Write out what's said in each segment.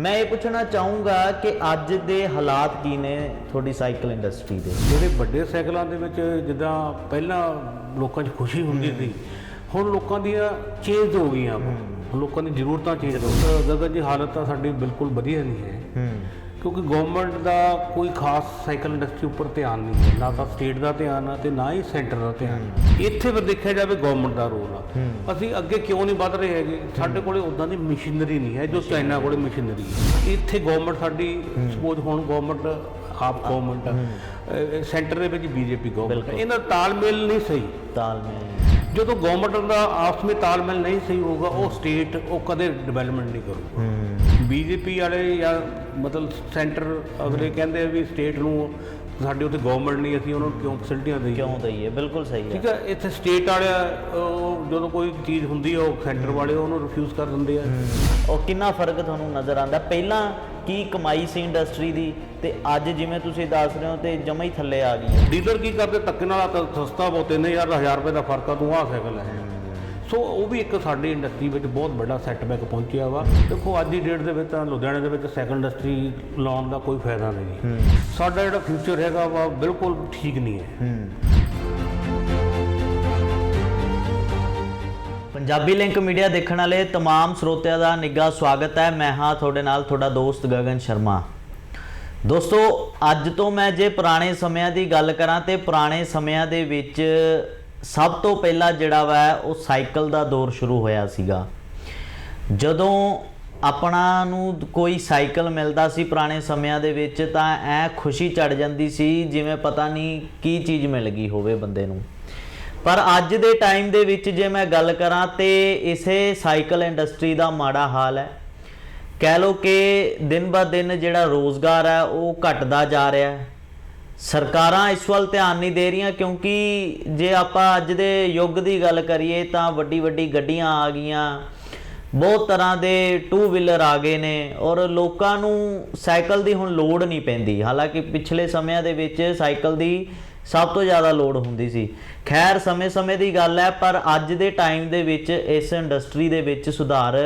ਮੈਂ ਇਹ ਪੁੱਛਣਾ ਚਾਹੂੰਗਾ ਕਿ ਅੱਜ ਦੇ ਹਾਲਾਤ ਕੀ ਨੇ ਤੁਹਾਡੀ ਸਾਈਕਲ ਇੰਡਸਟਰੀ ਦੇ? ਜਿਹੜੇ ਵੱਡੇ ਸਾਈਕਲਾਂ ਦੇ ਵਿੱਚ ਜਿੱਦਾਂ ਪਹਿਲਾਂ ਲੋਕਾਂ 'ਚ ਖੁਸ਼ੀ ਹੁੰਦੀ ਸੀ ਹੁਣ ਲੋਕਾਂ ਦੀਆਂ ਚੇਂਜ ਹੋ ਗਈਆਂ। ਲੋਕਾਂ ਦੀ ਜ਼ਰੂਰਤਾਂ ਚੇਂਜ ਹੋ ਗਈਆਂ। ਗਗਨ ਜੀ ਹਾਲਤ ਤਾਂ ਸਾਡੀ ਬਿਲਕੁਲ ਵਧੀਆ ਨਹੀਂ ਹੈ। ਹੂੰ। ਕਿਉਂਕਿ ਗਵਰਨਮੈਂਟ ਦਾ ਕੋਈ ਖਾਸ ਸਾਈਕਲ ਇੰਡਸਟਰੀ ਉੱਪਰ ਧਿਆਨ ਨਹੀਂ ਹੈ। ਨਾ ਤਾਂ ਸਟੇਟ ਦਾ ਧਿਆਨ ਆ ਤੇ ਨਾ ਹੀ ਸੈਂਟਰ ਦਾ ਧਿਆਨ ਇੱਥੇ ਫਿਰ ਦੇਖਿਆ ਜਾਵੇ ਗਵਰਨਮੈਂਟ ਦਾ ਰੋਲ ਆ। ਅਸੀਂ ਅੱਗੇ ਕਿਉਂ ਨਹੀਂ ਵੱਧ ਰਹੇ ਹੈਗੇ? ਸਾਡੇ ਕੋਲੇ ਉਦਾਂ ਦੀ ਮਸ਼ੀਨਰੀ ਨਹੀਂ ਹੈ ਜੋ ਚਾਈਨਾ ਕੋਲੇ ਮਸ਼ੀਨਰੀ ਹੈ। ਇੱਥੇ ਗਵਰਨਮੈਂਟ ਸਾਡੀ ਸਪੋਜ਼ ਹੁਣ ਗਵਰਨਮੈਂਟ ਆਪ ਗਵਰਨਮੈਂਟ ਸੈਂਟਰ ਦੇ ਵਿੱਚ ਬੀਜੇਪੀ ਗਵਰਨਮੈਂਟ ਇਹਨਾਂ ਦਾ ਤਾਲਮੇਲ ਨਹੀਂ ਸਹੀ। ਤਾਲਮੇਲ ਜਦੋਂ ਗਵਰਨਮੈਂਟ ਦਾ ਆਪਸ ਵਿੱਚ ਤਾਲਮੇਲ ਨਹੀਂ ਸਹੀ ਹੋਊਗਾ ਉਹ ਸਟੇਟ ਉਹ ਕਦੇ ਡਿਵੈਲਪਮੈਂਟ ਨਹੀਂ ਕਰੂਗਾ। ਬੀਜੇਪੀ ਵਾਲੇ ਜਾਂ ਮਤਲਬ ਸੈਂਟਰ ਅਗਲੇ ਕਹਿੰਦੇ ਆ ਵੀ ਸਟੇਟ ਨੂੰ ਸਾਡੇ ਉੱਤੇ ਗਵਰਨਮੈਂਟ ਨਹੀਂ ਅਸੀਂ ਉਹਨਾਂ ਨੂੰ ਕਿਉਂ ਫੈਸਿਲਿਟੀਆਂ ਦੇਈਏ? ਕਿਉਂ ਦਈਏ? ਬਿਲਕੁਲ ਸਹੀ ਹੈ। ਠੀਕ ਹੈ ਇੱਥੇ ਸਟੇਟ ਵਾਲੇ ਉਹ ਜਦੋਂ ਕੋਈ ਚੀਜ਼ ਹੁੰਦੀ ਆ ਉਹ ਸੈਂਟਰ ਵਾਲੇ ਉਹਨੂੰ ਰਿਫਿਊਜ਼ ਕਰ ਦਿੰਦੇ ਆ। ਉਹ ਕਿੰਨਾ ਫ਼ਰਕ ਤੁਹਾਨੂੰ ਨਜ਼ਰ ਆਉਂਦਾ? ਪਹਿਲਾਂ ਕੀ ਕਮਾਈ ਸੀ ਇੰਡਸਟਰੀ ਦੀ? ਤੇ ਅੱਜ ਜਿਵੇਂ ਤੁਸੀਂ ਦੱਸ ਰਹੇ ਹੋ ਤੇ ਜਮਾ ਹੀ ਥੱਲੇ ਆ ਗਈ ਹੈ। ਡੀਲਰ ਕੀ ਕਰਦੇ? ਧੱਕੇ ਨਾਲ ਆ ਤਾਂ ਸਸਤਾ ਬਹੁਤ 3000 1000 ਰੁਪਏ ਦਾ ਫ਼ਰਕ ਆ ਤੂੰ ਆਹ ਸਾਈਕਲ ਲੈ। ਸੋ ਉਹ ਵੀ ਇੱਕ ਸਾਡੀ ਇੰਡਸਟਰੀ ਵਿੱਚ ਬਹੁਤ ਵੱਡਾ ਸੈਟਬੈਕ ਪਹੁੰਚਿਆ ਵਾ ਦੇਖੋ ਅੱਜ ਦੀ ਡੇਟ ਦੇ ਵਿੱਚ ਤਾਂ ਲੁਧਿਆਣੇ ਦੇ ਵਿੱਚ ਸਾਈਕਲ ਇੰਡਸਟਰੀ ਲਾਉਣ ਦਾ ਕੋਈ ਫਾਇਦਾ ਨਹੀਂ ਸਾਡਾ ਜਿਹੜਾ ਫਿਊਚਰ ਹੈਗਾ ਵਾ ਬਿਲਕੁਲ ਠੀਕ ਨਹੀਂ ਹੈ ਹੂੰ ਪੰਜਾਬੀ ਲਿੰਕ ਮੀਡੀਆ ਦੇਖਣ ਵਾਲੇ तमाम ਸਰੋਤਿਆਂ ਦਾ ਨਿੱਘਾ ਸਵਾਗਤ ਹੈ ਮੈਂ ਹਾਂ ਤੁਹਾਡੇ ਨਾਲ ਤੁਹਾਡਾ ਦੋਸਤ ਗਗਨ ਸ਼ਰਮਾ ਦੋਸਤੋ ਅੱਜ ਤੋਂ ਮੈਂ ਜੇ ਪੁਰਾਣੇ ਸਮਿਆਂ ਦੀ ਗੱਲ ਕਰਾਂ ਤੇ ਪੁਰਾਣੇ ਸਮਿਆਂ ਦੇ ਵਿੱਚ ਸਭ ਤੋਂ ਪਹਿਲਾਂ ਜਿਹੜਾ ਵਾ, ਉਹ ਸਾਈਕਲ ਦਾ ਦੌਰ ਸ਼ੁਰੂ ਹੋਇਆ ਸੀਗਾ। ਜਦੋਂ ਆਪਣਾ ਨੂੰ ਕੋਈ ਸਾਈਕਲ ਮਿਲਦਾ ਸੀ ਪੁਰਾਣੇ ਸਮਿਆਂ ਦੇ ਵਿੱਚ, ਤਾਂ ਐ ਖੁਸ਼ੀ ਚੜ ਜਾਂਦੀ ਸੀ, ਜਿਵੇਂ ਪਤਾ ਨਹੀਂ ਕੀ ਚੀਜ਼ ਮਿਲ ਗਈ ਹੋਵੇ ਬੰਦੇ ਨੂੰ। ਪਰ ਅੱਜ ਦੇ ਟਾਈਮ ਦੇ ਵਿੱਚ ਜੇ ਮੈਂ ਗੱਲ ਕਰਾਂ, ਤੇ ਇਸੇ ਸਾਈਕਲ ਇੰਡਸਟਰੀ ਦਾ ਮਾੜਾ ਹਾਲ ਹੈ। ਕਹਿ ਲੋ ਕਿ ਦਿਨ ਬਾ ਦਿਨ ਜਿਹੜਾ ਰੋਜ਼ਗਾਰ ਹੈ, ਉਹ ਘਟਦਾ ਜਾ ਰਿਹਾ ਹੈ। ਸਰਕਾਰਾਂ ਇਸ ਵੱਲ ਧਿਆਨ ਨਹੀਂ ਦੇ ਰਹੀਆਂ ਕਿਉਂਕਿ ਜੇ ਆਪਾਂ ਅੱਜ ਦੇ ਯੁੱਗ ਦੀ ਗੱਲ ਕਰੀਏ ਤਾਂ ਵੱਡੀ ਵੱਡੀ ਗੱਡੀਆਂ ਆ ਗਈਆਂ। ਬਹੁਤ ਤਰ੍ਹਾਂ ਦੇ ਟੂ ਵੀਲਰ ਆ ਗਏ ਨੇ ਔਰ ਲੋਕਾਂ ਨੂੰ ਸਾਈਕਲ ਦੀ ਹੁਣ ਲੋੜ ਨਹੀਂ ਪੈਂਦੀ। ਹਾਲਾਂਕਿ ਪਿਛਲੇ ਸਮਿਆਂ ਦੇ ਵਿੱਚ ਸਾਈਕਲ ਦੀ ਸਭ ਤੋਂ ਜ਼ਿਆਦਾ ਲੋੜ ਹੁੰਦੀ ਸੀ। ਖੈਰ, ਸਮੇਂ-ਸਮੇਂ ਦੀ ਗੱਲ ਹੈ, ਪਰ ਅੱਜ ਦੇ ਟਾਈਮ ਦੇ ਵਿੱਚ ਇਸ ਇੰਡਸਟਰੀ ਦੇ ਵਿੱਚ ਸੁਧਾਰ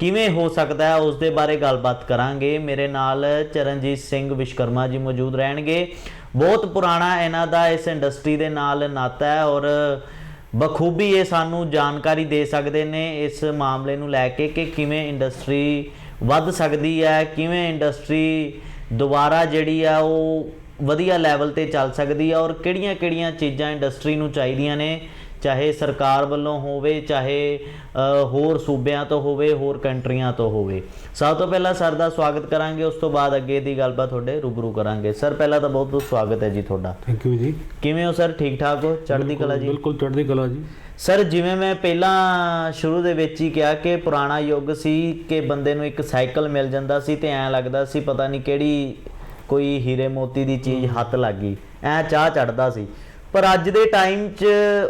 ਕਿਵੇਂ ਹੋ ਸਕਦਾ ਹੈ? ਉਸ ਦੇ ਬਾਰੇ ਗੱਲਬਾਤ ਕਰਾਂਗੇ। ਮੇਰੇ ਨਾਲ ਚਰਨਜੀਤ ਸਿੰਘ ਵਿਸ਼ਕਰਮਾ ਜੀ ਮੌਜੂਦ ਰਹਿਣਗੇ। ਬਹੁਤ ਪੁਰਾਣਾ ਇਹਨਾਂ ਦਾ ਇਸ ਇੰਡਸਟਰੀ ਦੇ ਨਾਲ ਨਾਤਾ ਹੈ ਔਰ ਬਖੂਬੀ ਇਹ ਸਾਨੂੰ ਜਾਣਕਾਰੀ ਦੇ ਸਕਦੇ ਨੇ ਇਸ ਮਾਮਲੇ ਨੂੰ ਲੈ ਕੇ ਕਿ ਕਿਵੇਂ ਇੰਡਸਟਰੀ ਵੱਧ ਸਕਦੀ ਹੈ, ਕਿਵੇਂ ਇੰਡਸਟਰੀ ਦੁਬਾਰਾ ਜਿਹੜੀ ਆ ਉਹ ਵਧੀਆ ਲੈਵਲ ਤੇ ਚੱਲ ਸਕਦੀ ਹੈ ਔਰ ਕਿਹੜੀਆਂ-ਕਿਹੜੀਆਂ ਚੀਜ਼ਾਂ ਇੰਡਸਟਰੀ ਨੂੰ ਚਾਹੀਦੀਆਂ ਨੇ। ਚਾਹੇ ਸਰਕਾਰ ਵੱਲੋਂ ਹੋਵੇ ਚਾਹੇ ਹੋਰ ਸੂਬਿਆਂ ਤੋਂ ਹੋਵੇ ਹੋਰ ਕੰਟਰੀਆਂ ਤੋਂ ਹੋਵੇ। ਸਭ ਤੋਂ ਪਹਿਲਾਂ ਸਰ ਦਾ ਸਵਾਗਤ ਕਰਾਂਗੇ ਉਸ ਤੋਂ ਬਾਅਦ ਅੱਗੇ ਦੀ ਗੱਲਬਾਤ ਤੁਹਾਡੇ ਰੂਬਰੂ ਕਰਾਂਗੇ। ਸਰ ਪਹਿਲਾਂ ਤਾਂ ਬਹੁਤ ਬਹੁਤ ਸਵਾਗਤ ਹੈ ਜੀ ਤੁਹਾਡਾ। ਥੈਂਕ ਯੂ ਜੀ। ਕਿਵੇਂ ਹੋ ਸਰ? ਠੀਕ ਠਾਕ ਹੋ? ਚੜ੍ਹਦੀ ਕਲਾ ਜੀ? ਬਿਲਕੁਲ ਚੜ੍ਹਦੀ ਕਲਾ ਜੀ। ਸਰ ਜਿਵੇਂ ਮੈਂ ਪਹਿਲਾਂ ਸ਼ੁਰੂ ਦੇ ਵਿੱਚ ਹੀ ਕਿਹਾ ਕਿ ਪੁਰਾਣਾ ਯੁੱਗ ਸੀ ਕਿ ਬੰਦੇ ਨੂੰ ਇੱਕ ਸਾਈਕਲ ਮਿਲ ਜਾਂਦਾ ਸੀ ਤੇ ਐਂ ਲੱਗਦਾ ਸੀ ਪਤਾ ਨਹੀਂ ਕਿਹੜੀ ਕੋਈ ਹੀਰੇ ਮੋਤੀ ਦੀ ਚੀਜ਼ ਹੱਥ ਲੱਗ ਐ ਚਾਹ ਚੜਦਾ ਸੀ। ਪਰ ਅੱਜ ਦੇ ਟਾਈਮ 'ਚ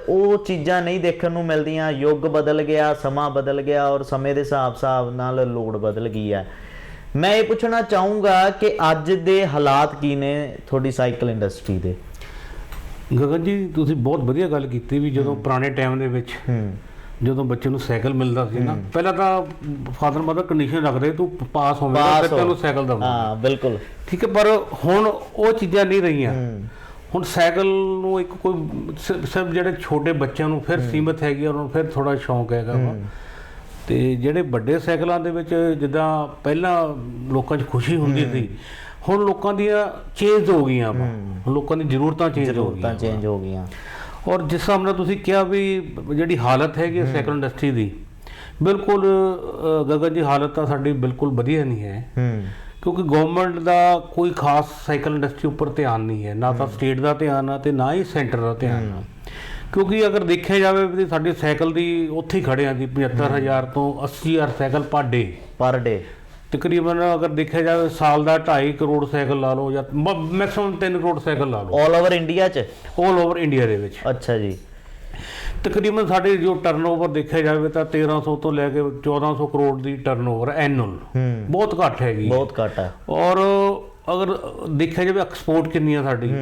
ਉਹ ਚੀਜ਼ਾਂ ਨਹੀਂ ਦੇਖਣ ਨੂੰ ਮਿਲਦੀਆਂ। ਯੁੱਗ ਬਦਲ ਗਿਆ ਸਮਾਂ ਬਦਲ ਗਿਆ ਔਰ ਸਮੇਂ ਦੇ ਹਿਸਾਬ-ਹਿਸਾਬ ਨਾਲ ਲੋੜ ਬਦਲ ਗਈ ਹੈ। ਮੈਂ ਇਹ ਪੁੱਛਣਾ ਚਾਹੂੰਗਾ ਕਿ ਅੱਜ ਦੇ ਹਾਲਾਤ ਕੀ ਨੇ ਤੁਹਾਡੀ ਸਾਈਕਲ ਇੰਡਸਟਰੀ ਦੇ? ਗਗਨ ਜੀ ਤੁਸੀਂ ਬਹੁਤ ਵਧੀਆ ਗੱਲ ਕੀਤੀ ਵੀ ਜਦੋਂ ਪੁਰਾਣੇ ਟਾਈਮ ਦੇ ਵਿੱਚ ਜਦੋਂ ਬੱਚੇ ਨੂੰ ਸਾਈਕਲ ਮਿਲਦਾ ਸੀ ਨਾ ਪਹਿਲਾਂ ਤਾਂ ਫਾਦਰ ਮਦਰ ਕੰਡੀਸ਼ਨ ਰੱਖਦੇ ਤੂੰ ਪਾਸ ਹੋਵੇਂਗਾ ਫਿਰ। ਤੈਨੂੰ ਸਾਈਕਲ ਦਵਾਂਗਾ। ਹਾਂ ਬਿਲਕੁਲ। ਠੀਕ ਹੈ ਪਰ ਹੁਣ ਉਹ ਚੀਜ਼ਾਂ ਨਹੀਂ ਰਹੀਆਂ। ਹੁਣ ਸਾਈਕਲ ਨੂੰ ਇੱਕ ਕੋਈ ਸਿਰਫ ਜਿਹੜੇ ਛੋਟੇ ਬੱਚਿਆਂ ਨੂੰ ਫਿਰ ਸੀਮਤ ਹੈਗੀ ਉਹਨਾਂ ਨੂੰ ਫਿਰ ਥੋੜਾ ਸ਼ੌਂਕ ਹੈਗਾ ਵਾ। ਤੇ ਜਿਹੜੇ ਵੱਡੇ ਸਾਈਕਲਾਂ ਦੇ ਵਿੱਚ ਜਿੱਦਾਂ ਪਹਿਲਾਂ ਲੋਕਾਂ 'ਚ ਖੁਸ਼ੀ ਹੁੰਦੀ ਸੀ ਹੁਣ ਲੋਕਾਂ ਦੀਆਂ ਚੇਂਜ ਹੋ ਗਈਆਂ ਵਾ। ਲੋਕਾਂ ਦੀ ਜ਼ਰੂਰਤਾਂ ਚੇਂਜ ਹੋ ਜ਼ਰੂਰਤਾਂ ਗਈਆਂ ਚੇਂਜ ਹੋ ਗਈਆਂ। ਔਰ ਜਿਸ ਹਿਸਾਬ ਨਾਲ ਤੁਸੀਂ ਕਿਹਾ ਵੀ ਜਿਹੜੀ ਹਾਲਤ ਹੈਗੀ ਸਾਈਕਲ ਇੰਡਸਟਰੀ ਦੀ ਬਿਲਕੁਲ ਗਗਨ ਜੀ ਹਾਲਤ ਤਾਂ ਸਾਡੀ ਬਿਲਕੁਲ ਵਧੀਆ ਨਹੀਂ ਹੈ। ਹੂੰ। ਕਿਉਂਕਿ ਗਵਰਨਮੈਂਟ ਦਾ ਕੋਈ ਖਾਸ ਸਾਈਕਲ ਇੰਡਸਟਰੀ ਉੱਪਰ ਧਿਆਨ ਨਹੀਂ ਹੈ। ਨਾ ਤਾਂ ਸਟੇਟ ਦਾ ਧਿਆਨ ਆ ਤੇ ਨਾ ਹੀ ਸੈਂਟਰ ਦਾ ਧਿਆਨ ਆ। ਕਿਉਂਕਿ ਅਗਰ ਦੇਖਿਆ ਜਾਵੇ ਵੀ ਸਾਡੇ ਸਾਈਕਲ ਦੀ ਉੱਥੇ ਹੀ ਖੜੇ ਆ ਜੀ 75000 ਤੋਂ 80000 ਸਾਈਕਲ ਪਰ ਡੇ ਪਰ ਡੇ ਤਕਰੀਬਨ ਅਗਰ ਦੇਖਿਆ ਜਾਵੇ ਸਾਲ ਦਾ 2.5 ਕਰੋੜ ਸਾਈਕਲ ਲਾ ਲਓ ਜਾਂ ਮੈਕਸਿਮਮ 3 ਕਰੋੜ ਸਾਈਕਲ ਲਾ ਲਓ। 올 ਓਵਰ ਇੰਡੀਆ ਚ? 올 ਓਵਰ ਇੰਡੀਆ ਦੇ ਵਿੱਚ। ਅੱਛਾ ਜੀ। ਤਕਰੀਬਨ ਸਾਡੇ ਜੋ ਟਰਨਓਵਰ ਦੇਖਿਆ ਜਾਵੇ ਤਾਂ 1300 ਤੋਂ ਲੈ ਕੇ 1400 ਕਰੋੜ ਦੀ ਟਰਨਓਵਰ ਐਨੂਅਲ ਬਹੁਤ ਘੱਟ ਹੈਗੀ। ਬਹੁਤ ਘੱਟ ਹੈ। ਔਰ ਅਗਰ ਦੇਖਿਆ ਜਾਵੇ ਐਕਸਪੋਰਟ ਕਿੰਨੀ ਆ ਸਾਡੀ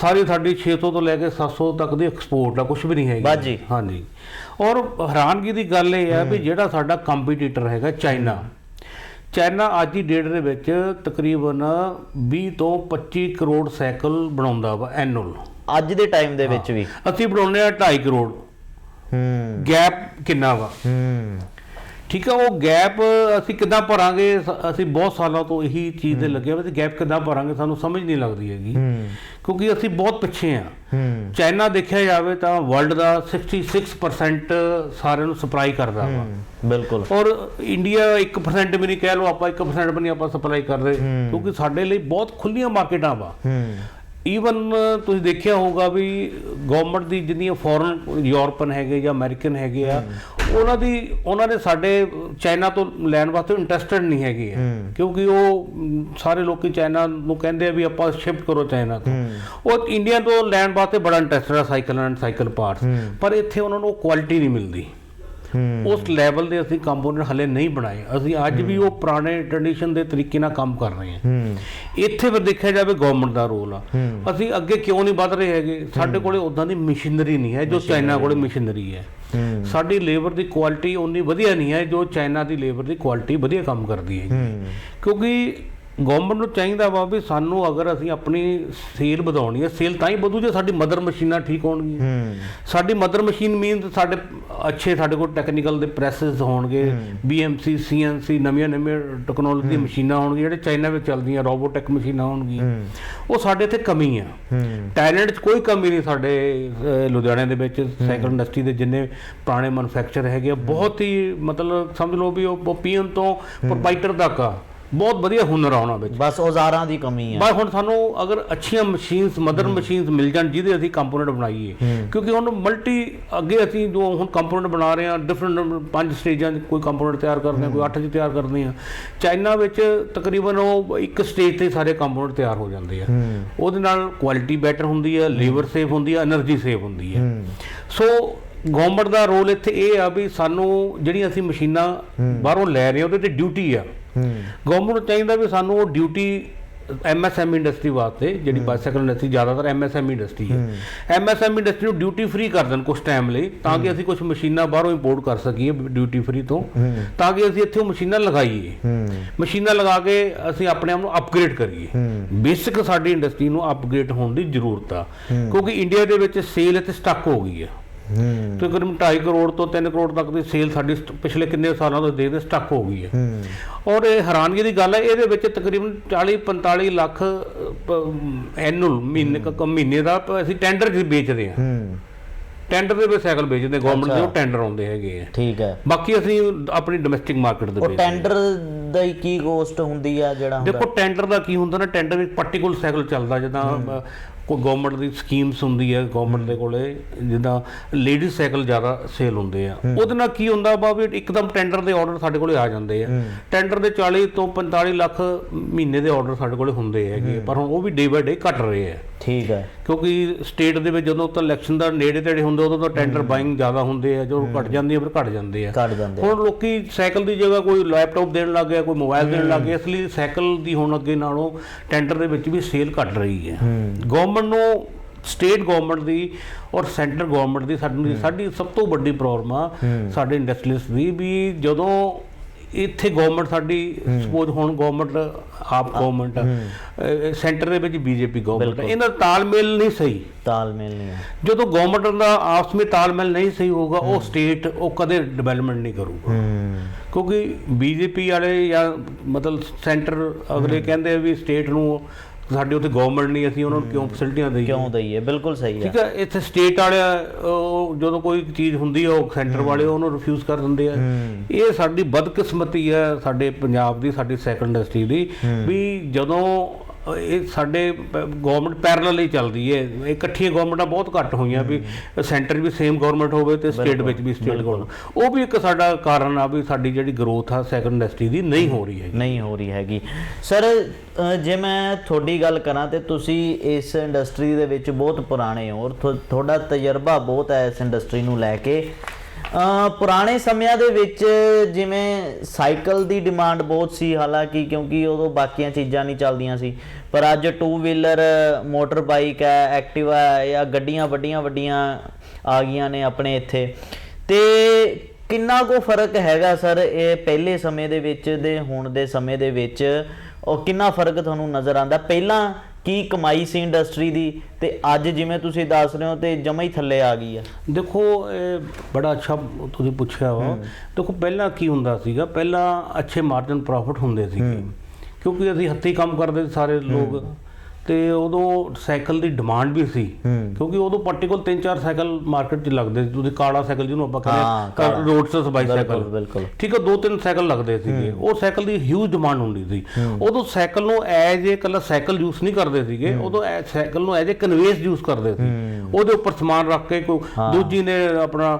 ਸਾਰੀ ਸਾਡੀ 600 ਤੋਂ ਲੈ ਕੇ 700 ਤੱਕ ਦੀ ਐਕਸਪੋਰਟ ਆ ਕੁਝ ਵੀ ਨਹੀਂ ਹੈਗੀ। ਬਾਜੀ। ਹਾਂਜੀ। ਔਰ ਹੈਰਾਨਗੀ ਦੀ ਗੱਲ ਇਹ ਹੈ ਵੀ ਜਿਹੜਾ ਸਾਡਾ ਕੰਪੀਟੀਟਰ ਹੈਗਾ ਚਾਈਨਾ ਚਾਈਨਾ ਅੱਜ ਦੀ ਡੇਟ ਦੇ ਵਿੱਚ ਤਕਰੀਬਨ 20 ਤੋਂ 25 ਕਰੋੜ ਸਾਈਕਲ ਬਣਾਉਂਦਾ ਵਾ ਐਨੂਅਲ ਅੱਜ ਦੇ ਟਾਈਮ ਦੇ ਵਿੱਚ ਵੀ। ਅਸੀਂ ਬਣਾਉਂਦੇ ਆ 2.5 ਕਰੋੜ। ਹੂੰ। ਗੈਪ ਕਿੰਨਾ ਵਾ? ਹੂੰ। ਠੀਕ ਆ ਉਹ ਗੈਪ ਅਸੀਂ ਕਿੱਦਾਂ ਭਰਾਂਗੇ? ਅਸੀਂ ਬਹੁਤ ਸਾਲਾਂ ਤੋਂ ਇਹੀ ਚੀਜ਼ ਦੇ ਲੱਗੇ ਹੋਏ ਤੇ ਗੈਪ ਕਿੱਦਾਂ ਭਰਾਂਗੇ ਸਾਨੂੰ ਸਮਝ ਨਹੀਂ ਲੱਗਦੀ ਹੈਗੀ। ਹੂੰ। ਕਿਉਂਕਿ ਅਸੀਂ ਬਹੁਤ ਪਿੱਛੇ ਆ। ਹੂੰ। ਚਾਈਨਾ ਦੇਖਿਆ ਜਾਵੇ ਤਾਂ ਵਰਲਡ ਦਾ 66% ਸਾਰਿਆਂ ਨੂੰ ਸਪਲਾਈ ਕਰਦਾ ਵਾ। ਬਿਲਕੁਲ। ਔਰ ਇੰਡੀਆ 1% ਵੀ ਨਹੀਂ ਕਹਿ ਲਓ ਆਪਾਂ 1% ਵੀ ਨਹੀਂ ਆਪਾਂ ਸਪਲਾਈ ਕਰਦੇ। ਕਿਉਂਕਿ ਸਾਡੇ ਲਈ ਬਹੁਤ ਖੁੱਲੀਆਂ ਮਾਰਕੀਟਾਂ ਵਾ। ਹੂੰ। ਈਵਨ ਤੁਸੀਂ ਦੇਖਿਆ ਹੋਊਗਾ ਵੀ ਗਵਰਨਮੈਂਟ ਦੀ ਜਿੰਨੀਆਂ ਫੋਰਨ ਯੂਰਪਨ ਹੈਗੇ ਜਾਂ ਅਮਰੀਕਨ ਹੈਗੇ ਆ ਉਹਨਾਂ ਦੀ ਉਹਨਾਂ ਨੇ ਸਾਡੇ ਚਾਈਨਾ ਤੋਂ ਲੈਣ ਵਾਸਤੇ ਇੰਟਰਸਟਡ ਨਹੀਂ ਹੈਗੇ ਆ। ਕਿਉਂਕਿ ਉਹ ਸਾਰੇ ਲੋਕੀ ਚਾਈਨਾ ਨੂੰ ਕਹਿੰਦੇ ਆ ਵੀ ਆਪਾਂ ਸ਼ਿਫਟ ਕਰੋ ਚਾਈਨਾ ਤੋਂ। ਉਹ ਇੰਡੀਆ ਤੋਂ ਲੈਣ ਵਾਸਤੇ ਬੜਾ ਇੰਟਰਸਟਡ ਆ ਸਾਈਕਲ ਐਂਡ ਸਾਈਕਲ ਪਾਰਟਸ ਪਰ ਇੱਥੇ ਉਹਨਾਂ ਨੂੰ ਕੁਆਲਿਟੀ ਨਹੀਂ ਮਿਲਦੀ। ਉਸ ਲੈਵਲ ਦੇ ਅਸੀਂ ਕੰਪੋਨੈਂਟ ਹਲੇ ਨਹੀਂ ਬਣਾਏ। ਅਸੀਂ ਅੱਜ ਵੀ ਉਹ ਪੁਰਾਣੇ ਟ੍ਰੈਡੀਸ਼ਨ ਦੇ ਤਰੀਕੇ ਨਾਲ ਕੰਮ ਕਰ ਰਹੇ ਹਾਂ। ਇੱਥੇ ਫਿਰ ਦੇਖਿਆ ਜਾਵੇ ਗਵਰਨਮੈਂਟ ਦਾ ਰੋਲ ਆ। ਅਸੀਂ ਅੱਗੇ ਕਿਉਂ ਨਹੀਂ ਵੱਧ ਰਹੇ ਹੈਗੇ? ਸਾਡੇ ਕੋਲੇ ਉਦਾਂ ਦੀ ਮਸ਼ੀਨਰੀ ਨਹੀਂ ਹੈ ਜੋ ਚਾਈਨਾ ਕੋਲੇ ਮਸ਼ੀਨਰੀ ਹੈ। ਸਾਡੀ ਲੇਬਰ ਦੀ ਕੁਆਲਿਟੀ ਉਨੀ ਵਧੀਆ ਨਹੀਂ ਹੈ ਜੋ ਚਾਈਨਾ ਦੀ ਲੇਬਰ ਦੀ ਕੁਆਲਿਟੀ ਵਧੀਆ ਕੰਮ ਕਰਦੀ ਹੂੰ। ਕਿਉਂਕਿ ਗਵਰਨਮੈਂਟ ਨੂੰ ਚਾਹੀਦਾ ਵਾ ਵੀ ਸਾਨੂੰ ਅਗਰ ਅਸੀਂ ਆਪਣੀ ਸੇਲ ਵਧਾਉਣੀ ਹੈ ਸੇਲ ਤਾਂ ਹੀ ਵਧੂ ਜੇ ਸਾਡੀ ਮਦਰ ਮਸ਼ੀਨਾਂ ਠੀਕ ਹੋਣਗੀਆਂ। ਸਾਡੀ ਮਦਰ ਮਸ਼ੀਨ ਮੀਨ ਸਾਡੇ ਅੱਛੇ ਸਾਡੇ ਕੋਲ ਟੈਕਨੀਕਲ ਦੇ ਪ੍ਰੈਸਸ ਹੋਣਗੇ BMC CNC ਨਵੀਆਂ ਨਵੀਆਂ ਟੈਕਨੋਲੋਜੀ ਦੀਆਂ ਮਸ਼ੀਨਾਂ ਹੋਣਗੀਆਂ ਜਿਹੜੇ ਚਾਈਨਾ ਵਿੱਚ ਚੱਲਦੀਆਂ ਰੋਬੋਟਿਕ ਮਸ਼ੀਨਾਂ ਹੋਣਗੀਆਂ। ਉਹ ਸਾਡੇ ਇੱਥੇ ਕਮੀ ਆ। ਟੈਲੈਂਟ 'ਚ ਕੋਈ ਕਮੀ ਨਹੀਂ ਸਾਡੇ ਲੁਧਿਆਣੇ ਦੇ ਵਿੱਚ ਸਾਈਕਲ ਇੰਡਸਟਰੀ ਦੇ ਜਿੰਨੇ ਪੁਰਾਣੇ ਮੈਨੂਫੈਕਚਰ ਹੈਗੇ ਬਹੁਤ ਹੀ ਮਤਲਬ ਸਮਝ ਲਓ ਵੀ ਉਹ ਪੀਐਨ ਤੋਂ ਪ੍ਰੋਪਰਾਈਟਰ ਤੱਕ ਆ। ਬਹੁਤ ਵਧੀਆ ਹੁਨਰ ਆ ਉਹਨਾਂ ਵਿੱਚ। ਬਸ ਔਜ਼ਾਰਾਂ ਦੀ ਕਮੀ ਹੈ ਬਸ ਹੁਣ ਸਾਨੂੰ ਅਗਰ ਅੱਛੀਆਂ ਮਸ਼ੀਨਸ ਮਦਰ ਮਸ਼ੀਨਸ ਮਿਲ ਜਾਣ ਜਿਹਦੇ ਅਸੀਂ ਕੰਪੋਨੈਂਟ ਬਣਾਈਏ। ਕਿਉਂਕਿ ਹੁਣ ਮਲਟੀ ਅੱਗੇ ਅਸੀਂ ਜੋ ਹੁਣ ਕੰਪੋਨੈਂਟ ਬਣਾ ਰਹੇ ਹਾਂ ਡਿਫਰੈਂਟ ਪੰਜ ਸਟੇਜਾਂ 'ਚ ਕੋਈ ਕੰਪੋਨੈਂਟ ਤਿਆਰ ਕਰਦੇ ਹਾਂ ਕੋਈ ਅੱਠ 'ਚ ਤਿਆਰ ਕਰਦੇ ਹਾਂ। ਚਾਈਨਾ ਵਿੱਚ ਤਕਰੀਬਨ ਉਹ ਇੱਕ ਸਟੇਜ ਤੇ ਸਾਰੇ ਕੰਪੋਨੈਂਟ ਤਿਆਰ ਹੋ ਜਾਂਦੇ ਆ। ਉਹਦੇ ਨਾਲ ਕੁਆਲਿਟੀ ਬੈਟਰ ਹੁੰਦੀ ਆ ਲੇਬਰ ਸੇਫ ਹੁੰਦੀ ਆ એનર્ਜੀ ਸੇਫ ਹੁੰਦੀ ਹੈ। ਸੋ ਗਵਰਨਮੈਂਟ ਦਾ ਰੋਲ ਇੱਥੇ ਇਹ ਆ ਵੀ ਸਾਨੂੰ ਜਿਹੜੀਆਂ ਅਸੀਂ ਮਸ਼ੀਨਾਂ ਬਾਹਰੋਂ ਲੈ ਰਹੇ ਹਾਂ ਉਹਦੇ ਤੇ ਡਿਊਟੀ ਆ। ਗਵਰਨਮੈਂਟ ਨੂੰ ਚਾਹੀਦਾ ਵੀ ਸਾਨੂੰ ਉਹ ਡਿਊਟੀ ਐਮਐਸਐਮ ਇੰਡਸਟਰੀ ਵਾਸਤੇ ਜਿਹੜੀ ਬਾਈਸਾਈਕਲ ਇੰਡਸਟਰੀ ਜ਼ਿਆਦਾਤਰ ਐਮਐਸਐਮ ਇੰਡਸਟਰੀ ਹੈ। ਐਮਐਸਐਮ ਇੰਡਸਟਰੀ ਨੂੰ ਡਿਊਟੀ ਫ੍ਰੀ ਕਰ ਦੇਣ ਕੁਝ ਟਾਈਮ ਲਈ ਤਾਂ ਕਿ ਅਸੀਂ ਕੁਝ ਮਸ਼ੀਨਾਂ ਬਾਹਰੋਂ ਇੰਪੋਰਟ ਕਰ ਸਕੀਏ ਡਿਊਟੀ ਫ੍ਰੀ ਤੋਂ ਤਾਂ ਕਿ ਅਸੀਂ ਇੱਥੇ ਉਹ ਮਸ਼ੀਨਾਂ ਲਗਾਈਏ। ਮਸ਼ੀਨਾਂ ਲਗਾ ਕੇ ਅਸੀਂ ਆਪਣੇ ਆਪ ਨੂੰ ਅਪਗ੍ਰੇਡ ਕਰੀਏ। ਬੇਸਿਕ ਸਾਡੀ ਇੰਡਸਟਰੀ ਨੂੰ ਅਪਗ੍ਰੇਡ ਹੋਣ ਦੀ ਜ਼ਰੂਰਤ ਆ। ਕਿਉਂਕਿ ਇੰਡੀਆ ਦੇ ਵਿੱਚ ਸੇਲ ਇੱਥੇ ਸਟਕ ਹੋ ਗਈ ਹੂੰ ਤਕਰੀਬਨ 2.5 ਕਰੋੜ ਤੋਂ 3 ਕਰੋੜ ਤੱਕ ਦੀ ਸੇਲ ਸਾਡੀ ਪਿਛਲੇ ਕਿੰਨੇ ਸਾਲਾਂ ਤੋਂ ਦੇਖਦੇ ਸਟਕ ਹੋ ਗਈ ਹੈ। ਔਰ ਇਹ ਹੈਰਾਨਗੀ ਦੀ ਗੱਲ ਹੈ ਇਹਦੇ ਵਿੱਚ ਤਕਰੀਬਨ 40 45 ਲੱਖ ਐਨੂਅਲ ਮਹੀਨੇ ਕ ਮਹੀਨੇ ਦਾ ਅਸੀਂ ਟੈਂਡਰ 'ਚ ਵੇਚਦੇ ਹਾਂ। ਟੈਂਡਰ ਦੇ ਵਿੱਚ ਸਾਈਕਲ ਵੇਚਦੇ ਗਵਰਨਮੈਂਟ ਦੇ ਉਹ ਟੈਂਡਰ ਆਉਂਦੇ ਹੈਗੇ ਆ। ਠੀਕ ਹੈ। ਬਾਕੀ ਅਸੀਂ ਆਪਣੀ ਡੋਮੈਸਟਿਕ ਮਾਰਕੀਟ ਦੇ ਉਹ ਵਿੱਚ ਟੈਂਡਰ ਦਾ ਹੀ ਕੀ ਕੋਸਟ ਹੁੰਦੀ ਆ ਜਿਹੜਾ ਹੁੰਦਾ? ਦੇਖੋ ਟੈਂਡਰ ਦਾ ਕੀ ਹੁੰਦਾ ਨਾ ਟੈਂਡਰ ਵਿੱਚ ਪਾਰਟਿਕੂਲਰ ਸਾਈਕਲ ਚੱਲਦਾ ਜਿੱਦਾਂ ਕੋਈ ਗਵਰਨਮੈਂਟ ਦੀ ਸਕੀਮਸ ਹੁੰਦੀ ਹੈ ਗਵਰਨਮੈਂਟ ਦੇ ਕੋਲੇ ਜਿੱਦਾਂ ਲੇਡੀਜ਼ ਸਾਈਕਲ ਜ਼ਿਆਦਾ ਸੇਲ ਹੁੰਦੇ ਆ। ਉਹਦੇ ਨਾਲ ਕੀ ਹੁੰਦਾ ਵਾ ਵੀ ਇੱਕਦਮ ਟੈਂਡਰ ਦੇ ਆਰਡਰ ਸਾਡੇ ਕੋਲੇ ਆ ਜਾਂਦੇ ਆ। ਟੈਂਡਰ ਦੇ 40 ਤੋਂ 45 ਲੱਖ ਮਹੀਨੇ ਦੇ ਆਰਡਰ ਸਾਡੇ ਕੋਲੇ ਹੁੰਦੇ ਹੈਗੇ ਪਰ ਹੁਣ ਉਹ ਵੀ ਡੇ ਬਾਏ ਡੇ ਘਟ ਰਹੇ ਆ। ਠੀਕ ਹੈ। ਕਿਉਂਕਿ ਸਟੇਟ ਦੇ ਵਿੱਚ ਜਦੋਂ ਤਾਂ ਇਲੈਕਸ਼ਨ ਦਾ ਨੇੜੇ ਤੇੜੇ ਹੁੰਦੇ ਉਦੋਂ ਤਾਂ ਟੈਂਡਰ ਬਾਇੰਗ ਜ਼ਿਆਦਾ ਹੁੰਦੇ ਆ। ਜਦੋਂ ਘਟ ਜਾਂਦੀ ਆ ਫਿਰ ਘਟ ਜਾਂਦੇ ਆ। ਦਿੰਦੇ ਆ। ਹੁਣ ਲੋਕੀ ਸਾਈਕਲ ਦੀ ਜਗ੍ਹਾ ਕੋਈ ਲੈਪਟਾਪ ਦੇਣ ਲੱਗ ਗਿਆ ਕੋਈ ਮੋਬਾਈਲ ਦੇਣ ਲੱਗ ਗਿਆ। ਇਸ ਲਈ ਸਾਈਕਲ ਦੀ ਹੁਣ ਅੱਗੇ ਨਾਲੋਂ ਟੈਂਡਰ ਦੇ ਵਿੱਚ ਵੀ ਸੇਲ ਘਟ ਰਹੀ ਹੈ। ਗਵਰਨਮੈਂਟ ਨੂੰ ਸਟੇਟ ਗਵਰਨਮੈਂਟ ਦੀ ਔਰ ਸੈਂਟਰ ਗਵਰਨਮੈਂਟ ਦੀ ਸਾਡੀ ਸਾਡੀ ਸਭ ਤੋਂ ਵੱਡੀ ਪ੍ਰੋਬਲਮ ਆ ਸਾਡੇ ਇੰਡਸਟਰੀਅਲਿਸਟ ਦੀ ਵੀ ਜਦੋਂ ਇੱਥੇ ਗਵਰਨਮੈਂਟ ਸਾਡੀ ਸਪੋਜ਼ ਹੁਣ ਗਵਰਨਮੈਂਟ ਆਪ ਗਵਰਨਮੈਂਟ ਸੈਂਟਰ ਦੇ ਵਿੱਚ ਬੀਜੇਪੀ ਗਵਰਨਮੈਂਟ ਇਹਨਾਂ ਦਾ ਤਾਲਮੇਲ ਨਹੀਂ ਸਹੀ। ਤਾਲਮੇਲ ਨਹੀਂ ਜਦੋਂ ਗਵਰਨਮੈਂਟ ਦਾ ਆਪਸ ਵਿੱਚ ਤਾਲਮੇਲ ਨਹੀਂ ਸਹੀ ਹੋਊਗਾ ਉਹ ਸਟੇਟ ਉਹ ਕਦੇ ਡਿਵੈਲਪਮੈਂਟ ਨਹੀਂ ਕਰੂਗਾ। ਕਿਉਂਕਿ ਬੀਜੇਪੀ ਵਾਲੇ ਜਾਂ ਮਤਲਬ ਸੈਂਟਰ ਅਗਲੇ ਕਹਿੰਦੇ ਆ ਵੀ ਸਟੇਟ ਨੂੰ ਸਾਡੇ ਉੱਥੇ ਗਵਰਨਮੈਂਟ ਨਹੀਂ ਅਸੀਂ ਉਹਨਾਂ ਨੂੰ ਕਿਉਂ ਫੈਸਿਲਿਟੀਆਂ ਦੇਈਏ? ਕਿਉਂ ਦਈਏ? ਬਿਲਕੁਲ ਸਹੀ ਹੈ ਠੀਕ ਹੈ ਇੱਥੇ ਸਟੇਟ ਵਾਲੇ ਉਹ ਜਦੋਂ ਕੋਈ ਚੀਜ਼ ਹੁੰਦੀ ਹੈ ਉਹ ਸੈਂਟਰ ਵਾਲੇ ਉਹਨੂੰ ਰਿਫਿਊਜ਼ ਕਰ ਦਿੰਦੇ ਆ। ਇਹ ਸਾਡੀ ਬਦਕਿਸਮਤੀ ਹੈ ਸਾਡੇ ਪੰਜਾਬ ਦੀ ਸਾਡੀ ਸੈਕੰਡ ਇੰਡਸਟਰੀ ਦੀ ਵੀ ਜਦੋਂ ਇਹ ਸਾਡੇ ਗਵਰਨਮੈਂਟ ਪੈਰਲਲ ਹੀ ਚੱਲਦੀ ਹੈ ਇਕੱਠੀਆਂ ਗਵਰਨਮੈਂਟਾਂ ਬਹੁਤ ਘੱਟ ਹੋਈਆਂ ਵੀ ਸੈਂਟਰ ਵੀ ਸੇਮ ਗਵਰਨਮੈਂਟ ਹੋਵੇ ਤੇ ਸਟੇਟ ਵਿੱਚ ਵੀ ਸਟੇਟ ਗਵਰਨਮੈਂਟ ਉਹ ਵੀ ਇੱਕ ਸਾਡਾ ਕਾਰਨ ਆ ਵੀ ਸਾਡੀ ਜਿਹੜੀ ਗਰੋਥ ਆ ਸੈਕੰਡ ਇੰਡਸਟਰੀ ਦੀ ਨਹੀਂ ਹੋ ਰਹੀ ਹੈ ਨਹੀਂ ਹੋ ਰਹੀ ਹੈਗੀ। ਸਰ ਜੇ ਮੈਂ ਤੁਹਾਡੀ ਗੱਲ ਕਰਾਂ ਤੇ ਤੁਸੀਂ ਇਸ ਇੰਡਸਟਰੀ ਦੇ ਵਿੱਚ ਬਹੁਤ ਪੁਰਾਣੇ ਹੋ ਔਰ ਤੁਹਾ- ਤੁਹਾਡਾ ਤਜਰਬਾ ਬਹੁਤ ਹੈ ਇਸ ਇੰਡਸਟਰੀ ਨੂੰ ਲੈ ਕੇ। ਪੁਰਾਣੇ ਸਮਿਆਂ ਦੇ ਵਿੱਚ ਜਿਵੇਂ ਸਾਈਕਲ ਦੀ ਡਿਮਾਂਡ ਬਹੁਤ ਸੀ, ਹਾਲਾਂਕਿ ਕਿਉਂਕਿ ਉਦੋਂ ਬਾਕੀਆਂ ਚੀਜ਼ਾਂ ਨਹੀਂ ਚੱਲਦੀਆਂ ਸੀ। ਪਰ ਅੱਜ ਟੂ ਵੀਲਰ ਮੋਟਰ ਬਾਈਕ ਹੈ ਐਕਟਿਵਾ ਹੈ, ਜਾਂ ਗੱਡੀਆਂ ਵੱਡੀਆਂ ਵੱਡੀਆਂ ਆ ਗਈਆਂ ਨੇ ਆਪਣੇ ਇੱਥੇ। ਤੇ ਕਿੰਨਾ ਕੋ ਫ਼ਰਕ ਹੈਗਾ ਸਰ ਇਹ ਪਹਿਲੇ ਸਮੇਂ ਦੇ ਵਿੱਚ ਦੇ ਹੁਣ ਦੇ ਸਮੇਂ ਦੇ ਵਿੱਚ? ਉਹ ਕਿੰਨਾ ਫ਼ਰਕ ਤੁਹਾਨੂੰ ਨਜ਼ਰ ਆਉਂਦਾ? ਪਹਿਲਾਂ ਕੀ ਕਮਾਈ ਸੀ ਇੰਡਸਟਰੀ ਦੀ ਤੇ ਅੱਜ ਜਿਵੇਂ ਤੁਸੀਂ ਦੱਸ ਰਹੇ ਹੋ ਤੇ ਜਮਾ ਹੀ ਥੱਲੇ ਆ ਗਈ ਆ। ਦੇਖੋ ਇਹ ਬੜਾ ਅੱਛਾ ਤੁਸੀਂ ਪੁੱਛਿਆ ਵਾ। ਦੇਖੋ ਪਹਿਲਾਂ ਕੀ ਹੁੰਦਾ ਸੀਗਾ? ਪਹਿਲਾਂ ਅੱਛੇ ਮਾਰਜਨ ਪ੍ਰੋਫਿਟ ਹੁੰਦੇ ਸੀਗੇ। ਕਿਉਂਕਿ ਅਸੀਂ ਹੱਥੀਂ ਕੰਮ ਕਰਦੇ ਸੀ ਸਾਰੇ ਲੋਕ ਤੇ ਉਦੋਂ ਸਾਈਕਲ ਦੀ ਡਿਮਾਂਡ ਵੀ ਸੀ। ਕਿਉਂਕਿ ਉਦੋਂ ਪਾਰਟੀਕਲ 3-4 ਸਾਈਕਲ ਮਾਰਕੀਟ 'ਚ ਲੱਗਦੇ ਸੀ। ਤੁਸੀਂ ਕਾਲਾ ਸਾਈਕਲ ਜਿਹਨੂੰ ਆਪਾਂ ਕਹਿੰਦੇ। ਰੋਡਸਟਰ ਬਾਈਸਾਈਕਲ ਬਿਲਕੁਲ ਬਿਲਕੁਲ। ਠੀਕ ਹੈ ਦੋ ਤਿੰਨ ਸਾਈਕਲ ਲੱਗਦੇ ਸੀਗੇ। ਉਹ ਸਾਈਕਲ ਦੀ ਹਿਊਜ ਡਿਮਾਂਡ ਹੁੰਦੀ ਸੀ। ਉਦੋਂ ਸਾਈਕਲ ਨੂੰ ਐਜ ਏ ਕੱਲਾ ਸਾਈਕਲ ਯੂਜ਼ ਨਹੀਂ ਕਰਦੇ ਸੀਗੇ। ਉਦੋਂ ਐ ਸਾਈਕਲ ਨੂੰ ਐਜ ਏ ਕਨਵੇਸ ਯੂਜ਼ ਕਰਦੇ ਸੀ। ਉਹਦੇ ਉੱਪਰ ਸਮਾਨ ਰੱਖ ਕੇ ਕੋਈ ਦੂਜੀ ਨੇ ਆਪਣਾ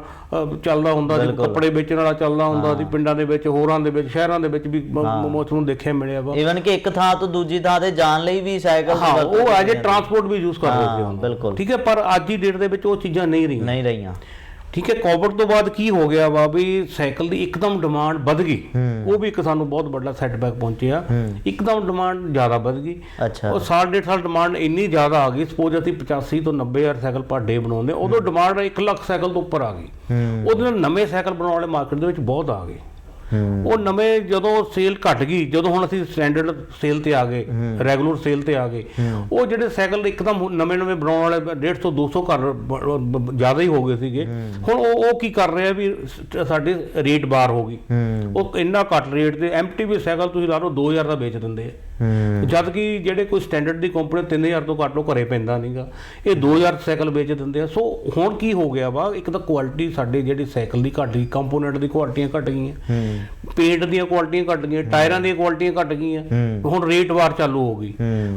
ਚੱਲਦਾ ਹੁੰਦਾ ਸੀ। ਕੱਪੜੇ ਵੇਚਣ ਵਾਲਾ ਚੱਲਦਾ ਹੁੰਦਾ ਸੀ। ਪਿੰਡਾਂ ਦੇ ਵਿੱਚ ਹੋਰਾਂ ਦੇ ਵਿੱਚ ਸ਼ਹਿਰਾਂ ਦੇ ਵਿੱਚ ਵੀ ਮੋਚ ਨੂੰ ਦੇਖਿਆ ਮਿਲਿਆ ਵਾ। ਇਵਨ ਕਿ ਇੱਕ ਥਾਂ ਤੋਂ ਦੂਜੀ ਥਾਂ ਤੇ ਜਾਣ ਲਈ ਵੀ ਸਾਈਕਲ ਹਾਂ ਉਹ ਐਜ ਟਰਾਂਸਪੋਰਟ ਵੀ ਯੂਜ਼ ਕਰਦੇ ਸੀ ਹਾਂ, ਬਿਲਕੁਲ। ਠੀਕ ਹੈ ਪਰ ਅੱਜ ਦੀ ਡੇਟ ਦੇ ਵਿੱਚ ਉਹ ਚੀਜ਼ਾਂ ਨਹੀਂ ਰਹੀਆਂ। ਨਹੀਂ ਰਹੀਆਂ। ਠੀਕ ਹੈ ਕੋਵਿਡ ਤੋਂ ਬਾਅਦ ਕੀ ਹੋ ਗਿਆ ਵਾ ਵੀ ਸਾਈਕਲ ਦੀ ਇੱਕਦਮ ਡਿਮਾਂਡ ਵੱਧ ਗਈ। ਉਹ ਵੀ ਇੱਕ ਸਾਨੂੰ ਬਹੁਤ ਵੱਡਾ ਸੈਟਬੈਕ ਪਹੁੰਚਿਆ। ਇੱਕਦਮ ਡਿਮਾਂਡ ਜ਼ਿਆਦਾ ਵੱਧ ਗਈ। ਅੱਛਾ। ਉਹ ਸਾਲ ਡੇਢ ਸਾਲ ਡਿਮਾਂਡ ਇੰਨੀ ਜ਼ਿਆਦਾ ਆ ਗਈ। ਸਪੋਜ਼ ਅਸੀਂ 85 ਤੋਂ 90 ਹਜ਼ਾਰ ਸਾਈਕਲ ਪਰ ਡੇ ਬਣਾਉਂਦੇ ਉਦੋਂ ਡਿਮਾਂਡ 1 ਲੱਖ ਸਾਈਕਲ ਤੋਂ ਉੱਪਰ ਆ ਗਈ। ਉਹਦੇ ਨਾਲ ਨਵੇਂ ਸਾਈਕਲ ਬਣਾਉਣ ਵਾਲੇ ਮਾਰਕੀਟ ਦੇ ਵਿੱਚ ਬਹੁਤ ਆ ਗਏ। ਉਹ ਨਵੇਂ ਜਦੋਂ ਸੇਲ ਘਟ ਗਈ ਜਦੋਂ ਹੁਣ ਅਸੀਂ ਸਟੈਂਡਰਡ ਸੇਲ ਤੇ ਆ ਗਏ ਰੈਗੂਲਰ ਸੇਲ ਤੇ ਆ ਗਏ ਉਹ ਜਿਹੜੇ ਸਾਈਕਲ ਇੱਕਦਮ ਨਵੇਂ ਨਵੇਂ ਬਣਾਉਣ ਵਾਲੇ 150 ਤੋਂ 200 ਘਰ ਜ਼ਿਆਦਾ ਹੀ ਹੋ ਗਏ ਸੀਗੇ। ਹੁਣ ਉਹ ਉਹ ਕੀ ਕਰ ਰਹੇ ਵੀ ਸਾਡੇ ਰੇਟ ਬਾਰ ਹੋ ਗਈ। ਉਹ ਇੰਨਾ ਘੱਟ ਰੇਟ ਤੇ ਐਮਟੀਵੀ ਸਾਈਕਲ ਤੁਸੀਂ ਲਾ ਲਓ 2000 ਦਾ ਵੇਚ ਦਿੰਦੇ ਆ। ਜਦ ਕਿ ਜਿਹੜੇ ਕੋਈ ਸਟੈਂਡਰਡ ਦੀ ਕੰਪਨੀ 3000 ਤੋਂ ਘੱਟ ਉਹ ਘਰੇ ਪੈਂਦਾ ਨਹੀਂਗਾ ਇਹ 2000 ਸਾਈਕਲ ਵੇਚ ਦਿੰਦੇ ਆ। ਸੋ ਹੁਣ ਕੀ ਹੋ ਗਿਆ ਵਾ? ਇੱਕ ਤਾਂ ਕੁਆਲਿਟੀ ਸਾਡੇ ਜਿਹੜੀ ਸਾਈਕਲ ਦੀ ਘੱਟ ਗਈ ਕੰਪੋਨੈਂਟ ਦੀ ਕੁਆਲਿਟੀਆਂ ਘੱਟ ਗਈਆਂ। ਪੇਂਟ ਦੀਆਂ ਕੁਆਲਿਟੀਆਂ ਘੱਟ ਗਈਆਂ ਟਾਇਰਾਂ ਦੀਆਂ ਕੁਆਲਿਟੀਆਂ ਘੱਟ ਗਈਆਂ। ਹੁਣ ਰੇਟ ਵਾਰ ਚਾਲੂ ਹੋ ਗਈ।